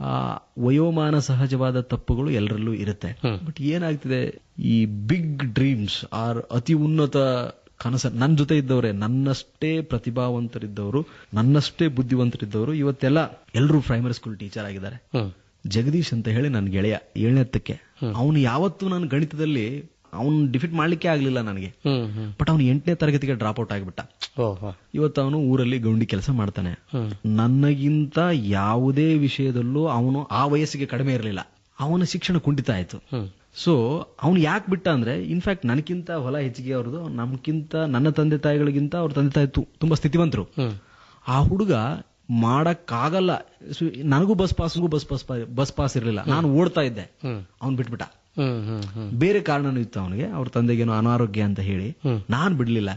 ಆ ವಯೋಮಾನ ಸಹಜವಾದ ತಪ್ಪುಗಳು ಎಲ್ಲರಲ್ಲೂ ಇರುತ್ತೆ. ಬಟ್ ಏನಾಗ್ತಿದೆ ಈ ಬಿಗ್ ಡ್ರೀಮ್ಸ್ ಆರ್ ಅತಿ ಉನ್ನತ ಕನಸ ನನ್ನ ಜೊತೆ ಇದ್ದವರೇ ನನ್ನಷ್ಟೇ ಪ್ರತಿಭಾವಂತರಿದ್ದವರು ನನ್ನಷ್ಟೇ ಬುದ್ಧಿವಂತರಿದ್ದವರು ಇವತ್ತೆಲ್ಲ ಎಲ್ಲರೂ ಪ್ರೈಮರಿ ಸ್ಕೂಲ್ ಟೀಚರ್ ಆಗಿದ್ದಾರೆ. ಜಗದೀಶ್ ಅಂತ ಹೇಳಿ ನನ್ನ ಗೆಳೆಯ ಏಳನೇತ್ತಕ್ಕೆ ಅವನು ಯಾವತ್ತೂ ನಾನು ಗಣಿತದಲ್ಲಿ ಅವನು ಡಿಫಿಟ್ ಮಾಡ್ಲಿಕ್ಕೆ ಆಗ್ಲಿಲ್ಲ ನನಗೆ. ಬಟ್ ಅವನು ಎಂಟನೇ ತರಗತಿಗೆ ಡ್ರಾಪ್ ಔಟ್ ಆಗಿಬಿಟ್ಟ. ಇವತ್ತು ಅವನು ಊರಲ್ಲಿ ಗೌಂಡಿ ಕೆಲಸ ಮಾಡ್ತಾನೆ. ನನಗಿಂತ ಯಾವುದೇ ವಿಷಯದಲ್ಲೂ ಅವನು ಆ ವಯಸ್ಸಿಗೆ ಕಡಿಮೆ ಇರಲಿಲ್ಲ. ಅವನ ಶಿಕ್ಷಣ ಕುಂಠಿತ ಆಯ್ತು. ಸೊ ಅವನು ಯಾಕೆ ಬಿಟ್ಟ ಅಂದ್ರೆ ಇನ್ಫ್ಯಾಕ್ಟ್ ನನಗಿಂತ ಹೊಲ ಹೆಚ್ಚಿಗೆ ಅವ್ರದ್ದು ನಮ್ಗಿಂತ ನನ್ನ ತಂದೆ ತಾಯಿಗಳಿಗಿಂತ ಅವ್ರ ತಂದೆ ತಾಯಿ ತುಂಬಾ ಸ್ಥಿತಿವಂತರು. ಆ ಹುಡುಗ ಮಾಡಕ್ಕಾಗಲ್ಲ. ನನಗೂ ಬಸ್ ಪಾಸ್ಗೂ ಬಸ್ ಪಾಸ್ ಬಸ್ ಪಾಸ್ ಇರಲಿಲ್ಲ. ನಾನು ಓಡ್ತಾ ಇದ್ದೆ. ಅವನು ಬಿಟ್ಬಿಟ್ಟ. ಬೇರೆ ಕಾರಣನೂ ಇತ್ತು ಅವನಿಗೆ. ಅವ್ರ ತಂದೆಗೇನು ಅನಾರೋಗ್ಯ ಅಂತ ಹೇಳಿ. ನಾನು ಬಿಡ್ಲಿಲ್ಲ.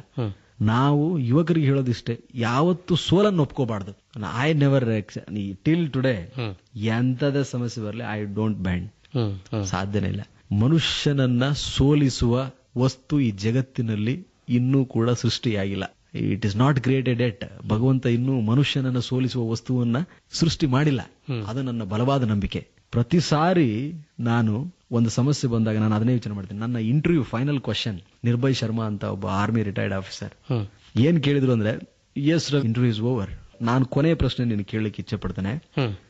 ನಾವು ಯುವಕರಿಗೆ ಹೇಳೋದಿಷ್ಟೇ ಯಾವತ್ತು ಸೋಲನ್ನು ಒಪ್ಕೋಬಾರ್ದು. ಐ ನೆವರ್ ಟಿಲ್ ಟುಡೇ ಎಂತದ ಸಮಸ್ಯೆ ಬರಲಿ ಐ ಡೋಂಟ್ ಬ್ಯಾಂಡ್ ಸಾಧ್ಯನೇ ಇಲ್ಲ. ಮನುಷ್ಯನನ್ನ ಸೋಲಿಸುವ ವಸ್ತು ಈ ಜಗತ್ತಿನಲ್ಲಿ ಇನ್ನೂ ಕೂಡ ಸೃಷ್ಟಿಯಾಗಿಲ್ಲ. It is not created yet ಭಗವಂತ ಇನ್ನೂ ಮನುಷ್ಯನನ್ನ ಸೋಲಿಸುವ ವಸ್ತುವನ್ನ ಸೃಷ್ಟಿ ಮಾಡಿಲ್ಲ. ಅದು ನನ್ನ ಬಲವಾದ ನಂಬಿಕೆ. ಪ್ರತಿ ಸಾರಿ ನಾನು ಒಂದು ಸಮಸ್ಯೆ ಬಂದಾಗ ನಾನು ಅದನ್ನೇ ಯೋಚನೆ ಮಾಡ್ತೀನಿ. ನನ್ನ interview final question Nirbhay Sharma ಅಂತ ಒಬ್ಬ ಆರ್ಮಿ ರಿಟೈರ್ಡ್ ಆಫೀಸರ್ ಏನ್ ಕೇಳಿದ್ರು ಅಂದ್ರೆ ಎಸ್ ಇಂಟರ್ವ್ಯೂ ಇಸ್ ಓವರ್ ನಾನು ಕೊನೆಯ ಪ್ರಶ್ನೆ ನಿನ್ ಕೇಳಲಿಕ್ಕೆ ಇಚ್ಛೆ ಪಡ್ತೇನೆ.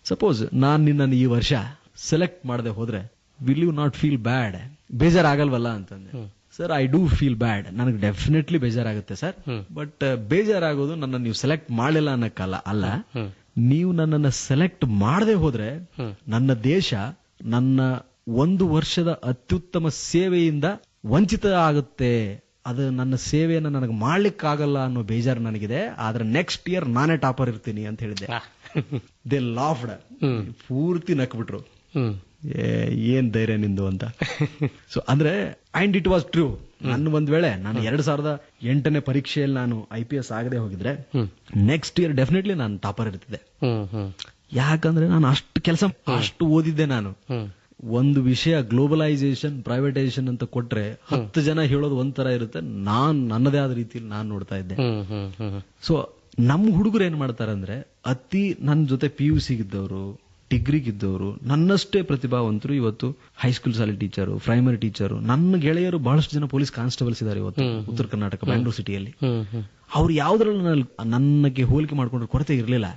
ಸಪೋಸ್ ನಾನ್ ನಿನ್ನನ್ನು ಈ ವರ್ಷ ಸೆಲೆಕ್ಟ್ ಮಾಡದೆ ಹೋದ್ರೆ will you not feel bad ಬೇಜಾರಾಗಲ್ವಲ್ಲ ಅಂತಂದೆ. Sir I do feel bad ನನಗೆ ಡೆಫಿನೆಟ್ಲಿ ಬೇಜಾರಾಗುತ್ತೆ ಸರ್. ಬಟ್ ಬೇಜಾರಾಗೋದು ನನ್ನ ನೀವು ಸೆಲೆಕ್ಟ್ ಮಾಡಲಿಲ್ಲ ಅನ್ನಕ್ಕಲ್ಲ ಅಲ್ಲ. ನೀವು ನನ್ನನ್ನು ಸೆಲೆಕ್ಟ್ ಮಾಡದೆ ಹೋದ್ರೆ. ನನ್ನ ದೇಶ ನನ್ನ ಒಂದು ವರ್ಷದ ಅತ್ಯುತ್ತಮ ಸೇವೆಯಿಂದ ವಂಚಿತ ಆಗುತ್ತೆ. ಅದು ನನ್ನ ಸೇವೆಯನ್ನು ನನಗೆ ಮಾಡ್ಲಿಕ್ಕಾಗಲ್ಲ ಅನ್ನೋ ಬೇಜಾರು ನನಗಿದೆ. ಆದ್ರೆ ನೆಕ್ಸ್ಟ್ ಇಯರ್ ನಾನೇ ಟಾಪರ್ ಇರ್ತೀನಿ ಅಂತ ಹೇಳಿದ್ದೆ. They laughed. ಪೂರ್ತಿ ನಕ್ಬಿಟ್ರು. ಏನ್ ಧೈರ್ಯ ನಿಂದು ಅಂತ. ಸೊ ಅಂದ್ರೆ ಅಂಡ್ ಇಟ್ ವಾಸ್ ಟ್ರೂ ನನ್ನ ಒಂದ್ ವೇಳೆ ನಾನು ಎರಡ್ ಸಾವಿರದ ಎಂಟನೇ ಪರೀಕ್ಷೆಯಲ್ಲಿ ನಾನು ಐ ಪಿ ಎಸ್ ಆಗದೆ ಹೋಗಿದ್ರೆ ನೆಕ್ಸ್ಟ್ ಇಯರ್ ಡೆಫಿನೆಟ್ಲಿ ನಾನು ಟಾಪರ್ ಇರ್ತಿದ್ದೆ. ಯಾಕಂದ್ರೆ ನಾನು ಅಷ್ಟು ಕೆಲಸ ಅಷ್ಟು ಓದಿದ್ದೆ ನಾನು. ಒಂದು ವಿಷಯ ಗ್ಲೋಬಲೈಸೇಷನ್ ಪ್ರೈವೇಟೈಸೇಷನ್ ಅಂತ ಕೊಟ್ರೆ ಹತ್ತು ಜನ ಹೇಳೋದು ಒಂಥರ ಇರುತ್ತೆ. ನಾನ್ ನನ್ನದೇ ಆದ ರೀತಿಯಲ್ಲಿ ನಾನು ನೋಡ್ತಾ ಇದ್ದೆ. ಸೊ ನಮ್ಮ ಹುಡುಗರು ಏನ್ ಮಾಡ್ತಾರೆ ಅಂದ್ರೆ ಅತಿ ನನ್ನ ಜೊತೆ ಪಿ ಯು ಸಿಗಿದ್ದವರು ಡಿಗ್ರಿಗಿದ್ದವರು ನನ್ನಷ್ಟೇ ಪ್ರತಿಭಾವಂತರು ಇವತ್ತು ಹೈಸ್ಕೂಲ್ ಶಾಲೆ ಟೀಚರು ಪ್ರೈಮರಿ ಟೀಚರು ನನ್ನ ಗೆಳೆಯರು ಬಹಳಷ್ಟು ಜನ ಪೊಲೀಸ್ ಕಾನ್ಸ್ಟೇಬಲ್ಸ್ ಇದ್ದಾರೆ ಇವತ್ತು ಉತ್ತರ ಕರ್ನಾಟಕ ಬೆಂಗಳೂರು ಸಿಟಿಯಲ್ಲಿ ಅವ್ರು ಯಾವ್ದ್ರಲ್ಲಿ ನನಗೆ ಹೋಲಿಕೆ ಮಾಡ್ಕೊಂಡ್ರೆ ಕೊರತೆ ಇರಲಿಲ್ಲ.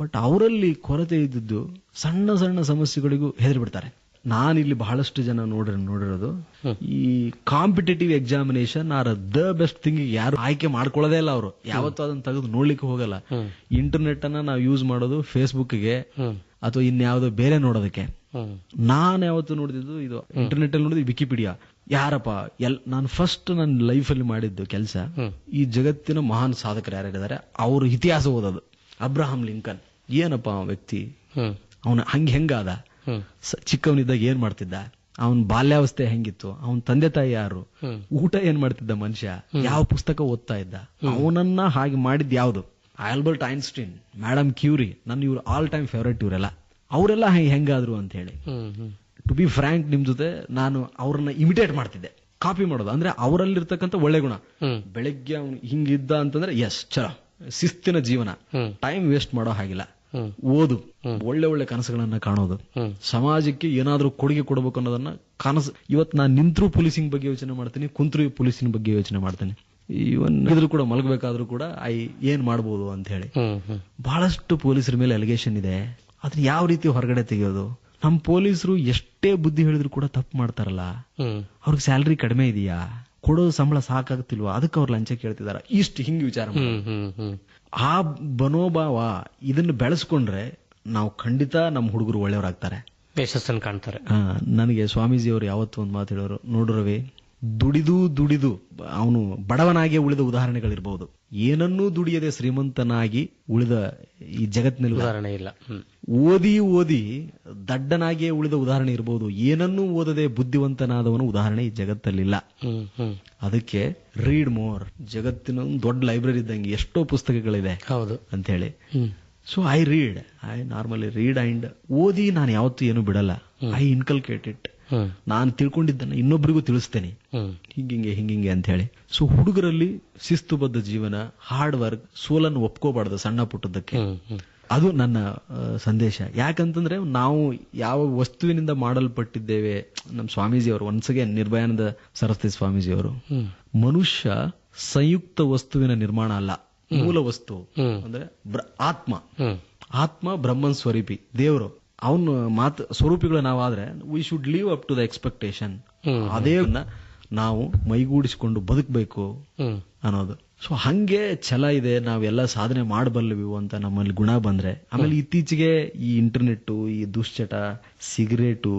ಬಟ್ ಅವರಲ್ಲಿ ಕೊರತೆ ಇದ್ದಿದ್ದು ಸಣ್ಣ ಸಣ್ಣ ಸಮಸ್ಯೆಗಳಿಗೂ ಹೆದರಿ ಬಿಡ್ತಾರೆ ನಾನಿಲ್ಲಿ ಬಹಳಷ್ಟು ಜನ ನೋಡಿರ ನೋಡಿರೋದು. ಈ competitive examination are the best thing ಯಾರು ಆಯ್ಕೆ ಮಾಡ್ಕೊಳ್ಳೋದೇ ಇಲ್ಲ ಅವರು. ಯಾವತ್ತೂ ಅದನ್ನ ತೆಗೆದು ನೋಡ್ಲಿಕ್ಕೆ ಹೋಗಲ್ಲ. ಇಂಟರ್ನೆಟ್ ಅನ್ನ ನಾವು ಯೂಸ್ ಮಾಡೋದು ಫೇಸ್ಬುಕ್ಗೆ ಅಥವಾ ಇನ್ಯಾವುದೋ ಬೇರೆ ನೋಡೋದಕ್ಕೆ. ನಾನು ಯಾವತ್ತು ನೋಡಿದ್ದು ಇದು ಇಂಟರ್ನೆಟ್ ಅಲ್ಲಿ ನೋಡಿದ್ದು ವಿಕಿಪೀಡಿಯಾ. ಯಾರಪ್ಪ ಎಲ್ ನಾನು ಫಸ್ಟ್ ನನ್ನ ಲೈಫ್ ಅಲ್ಲಿ ಮಾಡಿದ್ದು ಕೆಲಸ. ಈ ಜಗತ್ತಿನ ಮಹಾನ್ ಸಾಧಕರು ಯಾರಿದ್ದಾರೆ ಅವ್ರ ಇತಿಹಾಸ ಓದೋದು. Abraham Lincoln. ಏನಪ್ಪ ಆ ವ್ಯಕ್ತಿ? ಅವನು ಹಂಗ ಹೆಂಗಾದ? ಚಿಕ್ಕವನಿದ್ದಾಗ ಏನ್ ಮಾಡ್ತಿದ್ದ? ಅವನ ಬಾಲ್ಯಾವಸ್ಥೆ ಹೆಂಗಿತ್ತು? ಅವನ ತಂದೆ ತಾಯಿ ಯಾರು? ಊಟ ಏನ್ ಮಾಡ್ತಿದ್ದ ಮನುಷ್ಯ? ಯಾವ ಪುಸ್ತಕ ಓದ್ತಾ ಇದ್ದ? ಅವನನ್ನ ಹಾಗೆ ಮಾಡಿದ್ ಯಾವ್ದು? ಆಲ್ಬರ್ಟ್ ಐನ್ಸ್ಟೀನ್, ಮ್ಯಾಡಮ್ ಕ್ಯೂರಿ, ನನ್ನ ಇವ್ರು ಆಲ್ ಟೈಮ್ ಫೇವ್ರೇಟ್ ಇವರೆಲ್ಲ. ಅವರೆಲ್ಲ ಹೆಂಗಾದ್ರು ಅಂತ ಹೇಳಿ. ಟು ಬಿ ಫ್ರಾಂಕ್ ನಿಮ್ ಜೊತೆ, ನಾನು ಅವ್ರನ್ನ ಇಮಿಟೇಟ್ ಮಾಡ್ತಿದ್ದೆ. ಕಾಪಿ ಮಾಡೋದು. ಅಂದ್ರೆ ಅವರಲ್ಲಿರ್ತಕ್ಕಂಥ ಒಳ್ಳೆ ಗುಣ. ಬೆಳಗ್ಗೆ ಅವನು ಹಿಂಗಿದ್ದ ಅಂತಂದ್ರೆ ಎಸ್ ಚಲೋ ಶಿಸ್ತಿನ ಜೀವನ. ಟೈಮ್ ವೇಸ್ಟ್ ಮಾಡೋ ಹಾಗಿಲ್ಲ. ಓದು. ಒಳ್ಳೆ ಒಳ್ಳೆ ಕನಸುಗಳನ್ನ ಕಾಣೋದು. ಸಮಾಜಕ್ಕೆ ಏನಾದ್ರೂ ಕೊಡುಗೆ ಕೊಡಬೇಕು ಅನ್ನೋದನ್ನ ಕನಸು. ಇವತ್ತು ನಾನು ನಿಂತರೂ ಪೊಲೀಸಿಂಗ್ ಬಗ್ಗೆ ಯೋಚನೆ ಮಾಡ್ತೀನಿ, ಕುಂತ್ರು ಪೊಲೀಸಿನ ಬಗ್ಗೆ ಯೋಚನೆ ಮಾಡ್ತೀನಿ. ಇವನ್ ಇದ್ರು ಕೂಡ ಮಲಗಬೇಕಾದ್ರೂ ಕೂಡ ಐ ಏನ್ ಮಾಡ್ಬೋದು ಅಂತ ಹೇಳಿ. ಬಹಳಷ್ಟು ಪೊಲೀಸರ ಮೇಲೆ ಅಲಿಗೇಷನ್ ಇದೆ. ಅದನ್ನ ಯಾವ ರೀತಿ ಹೊರಗಡೆ ತೆಗೆಯೋದು? ನಮ್ಮ ಪೊಲೀಸರು ಎಷ್ಟೇ ಬುದ್ಧಿ ಹೇಳಿದ್ರು ಕೂಡ ತಪ್ಪು ಮಾಡ್ತಾರಲ್ಲ. ಅವ್ರಿಗೆ ಸ್ಯಾಲ್ರಿ ಕಡಿಮೆ ಇದೆಯಾ? ಕೊಡೋ ಸಂಬಳ ಸಾಕಾಗ್ತಿಲ್ವಾ? ಅದಕ್ಕೆ ಅವ್ರು ಲಂಚ ಕೇಳ್ತಿದಾರ. ಇಷ್ಟು ಹಿಂಗ್ ವಿಚಾರ ಆ ಮನೋಭಾವ ಇದನ್ನ ಬೆಳೆಸ್ಕೊಂಡ್ರೆ ನಾವು ಖಂಡಿತ ನಮ್ಮ ಹುಡುಗರು ಒಳ್ಳೆಯವರಾಗ್ತಾರೆ. ಯಶಸ್ಸನ್ನು ಕಾಣ್ತಾರೆ. ನನಗೆ ಸ್ವಾಮೀಜಿಯವರು ಯಾವತ್ತೂ ಒಂದು ಮಾತು ಹೇಳೋರು ನೋಡು ರವಿ ದುಡಿದು ದುಡಿದು ಅವನು ಬಡವನಾಗಿ ಉಳಿದ ಉದಾಹರಣೆಗಳಿರ್ಬೋದು. ಏನನ್ನೂ ದುಡಿಯದೆ ಶ್ರೀಮಂತನಾಗಿ ಉಳಿದ ಈ ಜಗತ್ತಿನಲ್ಲಿ ಉದಾಹರಣೆ ಇಲ್ಲ. ಓದಿ ಓದಿ ದಡ್ಡನಾಗಿಯೇ ಉಳಿದ ಉದಾಹರಣೆ ಇರಬಹುದು ಏನನ್ನೂ ಓದದೆ ಬುದ್ಧಿವಂತನಾದವನು ಉದಾಹರಣೆ ಈ ಜಗತ್ತಲ್ಲಿಲ್ಲ. ಅದಕ್ಕೆ ರೀಡ್ ಮೋರ್ ಜಗತ್ತಿನ ಒಂದು ದೊಡ್ಡ ಲೈಬ್ರರಿ ಇದ್ದಂಗೆ ಎಷ್ಟೋ ಪುಸ್ತಕಗಳಿದೆ ಹೌದು. ಅಂತ ಹೇಳಿ so I read I normally read and ಓದಿ ನಾನು ಯಾವತ್ತೂ ಏನು ಬಿಡಲ್ಲ. ಐ ಇನ್ಕಲ್ಕೇಟ್ ಇಟ್ ನಾನು ತಿಳ್ಕೊಂಡಿದ್ದನ್ನ ಇನ್ನೊಬ್ಬರಿಗೂ ತಿಳಿಸ್ತೇನೆ. ಹಿಂಗಿಂಗೆ ಹಿಂಗಿಂಗೆ ಅಂತ ಹೇಳಿ ಸೊ ಹುಡುಗರಲ್ಲಿ ಶಿಸ್ತುಬದ್ಧ ಜೀವನ ಹಾರ್ಡ್ ವರ್ಕ್ ಸೋಲನ್ನು ಒಪ್ಕೋಬಾರ್ದು ಸಣ್ಣ ಪುಟ್ಟದಕ್ಕೆ ಅದು ನನ್ನ ಸಂದೇಶ. ಯಾಕಂತಂದ್ರೆ ನಾವು ಯಾವ ವಸ್ತುವಿನಿಂದ ಮಾಡಲ್ಪಟ್ಟಿದ್ದೇವೆ ನಮ್ಮ ಸ್ವಾಮೀಜಿಯವರು ಒನ್ಸಗೆ ನಿರ್ಭಯಾನಂದ ಸರಸ್ವತಿ ಸ್ವಾಮೀಜಿಯವರು. ಅವರು ಮನುಷ್ಯ ಸಂಯುಕ್ತ ವಸ್ತುವಿನ ನಿರ್ಮಾಣ ಅಲ್ಲ. ಮೂಲ ವಸ್ತು. ಅಂದ್ರೆ ಆತ್ಮ. ಆತ್ಮ ಬ್ರಹ್ಮನ್ ಸ್ವರೂಪಿ ದೇವರು. ಅವನು ಮಾತು ಸ್ವರೂಪಿಗಳು ನಾವಾದ್ರೆ we should live up to the expectation. ಅದೇ ನಾವು ಮೈಗೂಡಿಸಿಕೊಂಡು ಬದುಕಬೇಕು ಅನ್ನೋದು. ಸೊ ಹಂಗೆ ಛಲ ಇದೆ ನಾವೆಲ್ಲ ಸಾಧನೆ ಮಾಡಬಲ್ಲವಿ ಅಂತ ನಮ್ಮಲ್ಲಿ ಗುಣ ಬಂದ್ರೆ. ಆಮೇಲೆ ಇತ್ತೀಚೆಗೆ ಈ ಇಂಟರ್ನೆಟ್ ಈ ದುಶ್ಚಟ ಸಿಗರೇಟು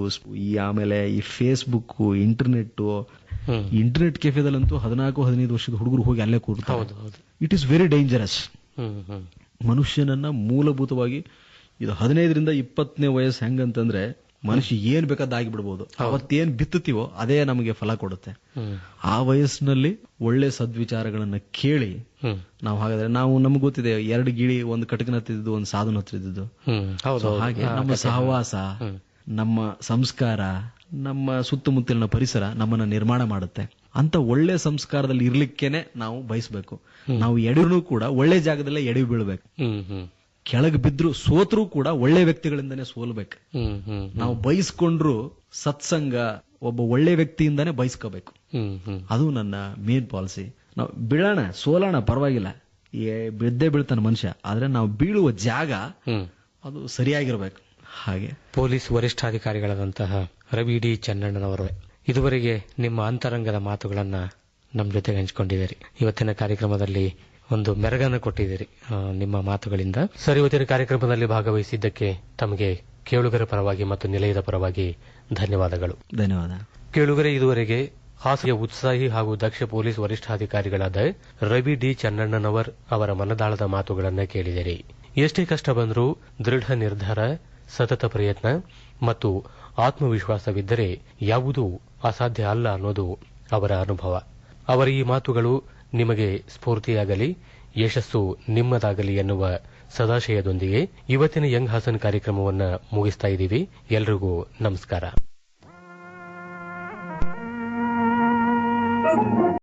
ಈ ಆಮೇಲೆ ಈ ಫೇಸ್ಬುಕ್ ಇಂಟರ್ನೆಟ್ ಇಂಟರ್ನೆಟ್ ಕೆಫೆದಲ್ಲಂತೂ ಹದಿನಾಲ್ಕು ಹದಿನೈದು ವರ್ಷದ ಹುಡುಗರು ಹೋಗಿ ಅಲ್ಲೇ ಕೂರ್ತಾರೆ. ಇಟ್ ಇಸ್ ವೆರಿ ಡೇಂಜರಸ್ ಮನುಷ್ಯನನ್ನ ಮೂಲಭೂತವಾಗಿ ಇದು ಹದಿನೈದರಿಂದ ಇಪ್ಪತ್ತನೇ ವಯಸ್ಸು ಹೆಂಗಂತಂದ್ರೆ ಮನುಷ್ಯ ಏನ್ ಬೇಕಾದಾಗಿ ಬಿಡ್ಬೋದು ಅವತ್ತೇನ್ ಬಿತ್ತುತ್ತೀವೋ ಅದೇ ನಮಗೆ ಫಲ ಕೊಡುತ್ತೆ. ಆ ವಯಸ್ಸಿನಲ್ಲಿ ಒಳ್ಳೆ ಸದ್ವಿಚಾರಗಳನ್ನ ಕೇಳಿ ನಾವು ಹಾಗಾದ್ರೆ ನಾವು ನಮ್ಗೆ ಗೊತ್ತಿದೆ ಎರಡು ಗಿಳಿ ಒಂದು ಕಟಕನ ಹತ್ತಿದ್ದು ಒಂದು ಸಾಧನ ಹತ್ತಿದ್ದು. ಹಾಗೆ ನಮ್ಮ ಸಹವಾಸ ನಮ್ಮ ಸಂಸ್ಕಾರ ನಮ್ಮ ಸುತ್ತಮುತ್ತಲಿನ ಪರಿಸರ ನಮ್ಮನ್ನ ನಿರ್ಮಾಣ ಮಾಡುತ್ತೆ. ಅಂತ ಒಳ್ಳೆ ಸಂಸ್ಕಾರದಲ್ಲಿ ಇರ್ಲಿಕ್ಕೆನೆ ನಾವು ಬಯಸ್ಬೇಕು. ನಾವು ಎಡೂ ಕೂಡ ಒಳ್ಳೆ ಜಾಗದಲ್ಲೇ ಎಡವಿ ಬೀಳ್ಬೇಕು ಕೆಳಗೆ ಬಿದ್ರು ಸೋತ್ರೂ ಕೂಡ ಒಳ್ಳೆ ವ್ಯಕ್ತಿಗಳಿಂದನೇ ಸೋಲ್ಬೇಕು. ನಾವು ಬಯಸ್ಕೊಂಡ್ರು ಸತ್ಸಂಗ ಒಬ್ಬ ಒಳ್ಳೆ ವ್ಯಕ್ತಿಯಿಂದಾನೇ ಬಯಸ್ಕೋಬೇಕು. ಅದು ನನ್ನ ಮೇನ್ ಪಾಲಿಸಿ ನಾವು ಬೀಳೋಣ ಸೋಲೋಣ ಪರವಾಗಿಲ್ಲ. ಏ ಬಿದ್ದೇ ಬೀಳ್ತಾನೆ ಮನುಷ್ಯ. ಆದ್ರೆ ನಾವು ಬೀಳುವ ಜಾಗ ಅದು ಸರಿಯಾಗಿರ್ಬೇಕು. ಹಾಗೆ. ಪೊಲೀಸ್ ವರಿಷ್ಠಾಧಿಕಾರಿಗಳಾದಂತಹ ರವಿ ಡಿ ಚನ್ನಣ್ಣನವರು ಇದುವರೆಗೆ ನಿಮ್ಮ ಅಂತರಂಗದ ಮಾತುಗಳನ್ನ ನಮ್ಮ ಜೊತೆಗೆ ಹಂಚಿಕೊಂಡಿದ್ದೀರಿ. ಇವತ್ತಿನ ಕಾರ್ಯಕ್ರಮದಲ್ಲಿ ಒಂದು ಮೆರಗನ್ನು ಕೊಟ್ಟಿದ್ದೀರಿ ನಿಮ್ಮ ಮಾತುಗಳಿಂದ. ಸರ್ ಇವತ್ತಿನ ಕಾರ್ಯಕ್ರಮದಲ್ಲಿ ಭಾಗವಹಿಸಿದ್ದಕ್ಕೆ ತಮಗೆ ಕೇಳುಗರ ಪರವಾಗಿ ಮತ್ತು ನಿಲಯದ ಪರವಾಗಿ ಧನ್ಯವಾದಗಳು. ಧನ್ಯವಾದ. ಕೇಳುಗರೆ ಇದುವರೆಗೆ ಹಾಸಿಗೆ ಉತ್ಸಾಹಿ ಹಾಗೂ ದಕ್ಷ ಪೊಲೀಸ್ ವರಿಷ್ಠಾಧಿಕಾರಿಗಳಾದ ರವಿ ಡಿ ಚನ್ನಣ್ಣನವರ್ ಅವರ ಮನದಾಳದ ಮಾತುಗಳನ್ನು ಕೇಳಿದಿರಿ. ಎಷ್ಟೇ ಕಷ್ಟ ಬಂದರೂ ದೃಢ ನಿರ್ಧಾರ ಸತತ ಪ್ರಯತ್ನ ಮತ್ತು ಆತ್ಮವಿಶ್ವಾಸವಿದ್ದರೆ ಯಾವುದೂ ಅಸಾಧ್ಯ ಅಲ್ಲ ಅನ್ನೋದು ಅವರ ಅನುಭವ. ಅವರ ಈ ಮಾತುಗಳು ನಿಮಗೆ ಸ್ಫೂರ್ತಿಯಾಗಲಿ ಯಶಸ್ಸು ನಿಮ್ಮದಾಗಲಿ ಎನ್ನುವ ಸದಾಶಯದೊಂದಿಗೆ ಇವತ್ತಿನ ಯಂಗ್ ಹಾಸನ್ ಕಾರ್ಯಕ್ರಮವನ್ನು ಮುಗಿಸ್ತಾ ಇದ್ದೀವಿ. ಎಲ್ರಿಗೂ ನಮಸ್ಕಾರ.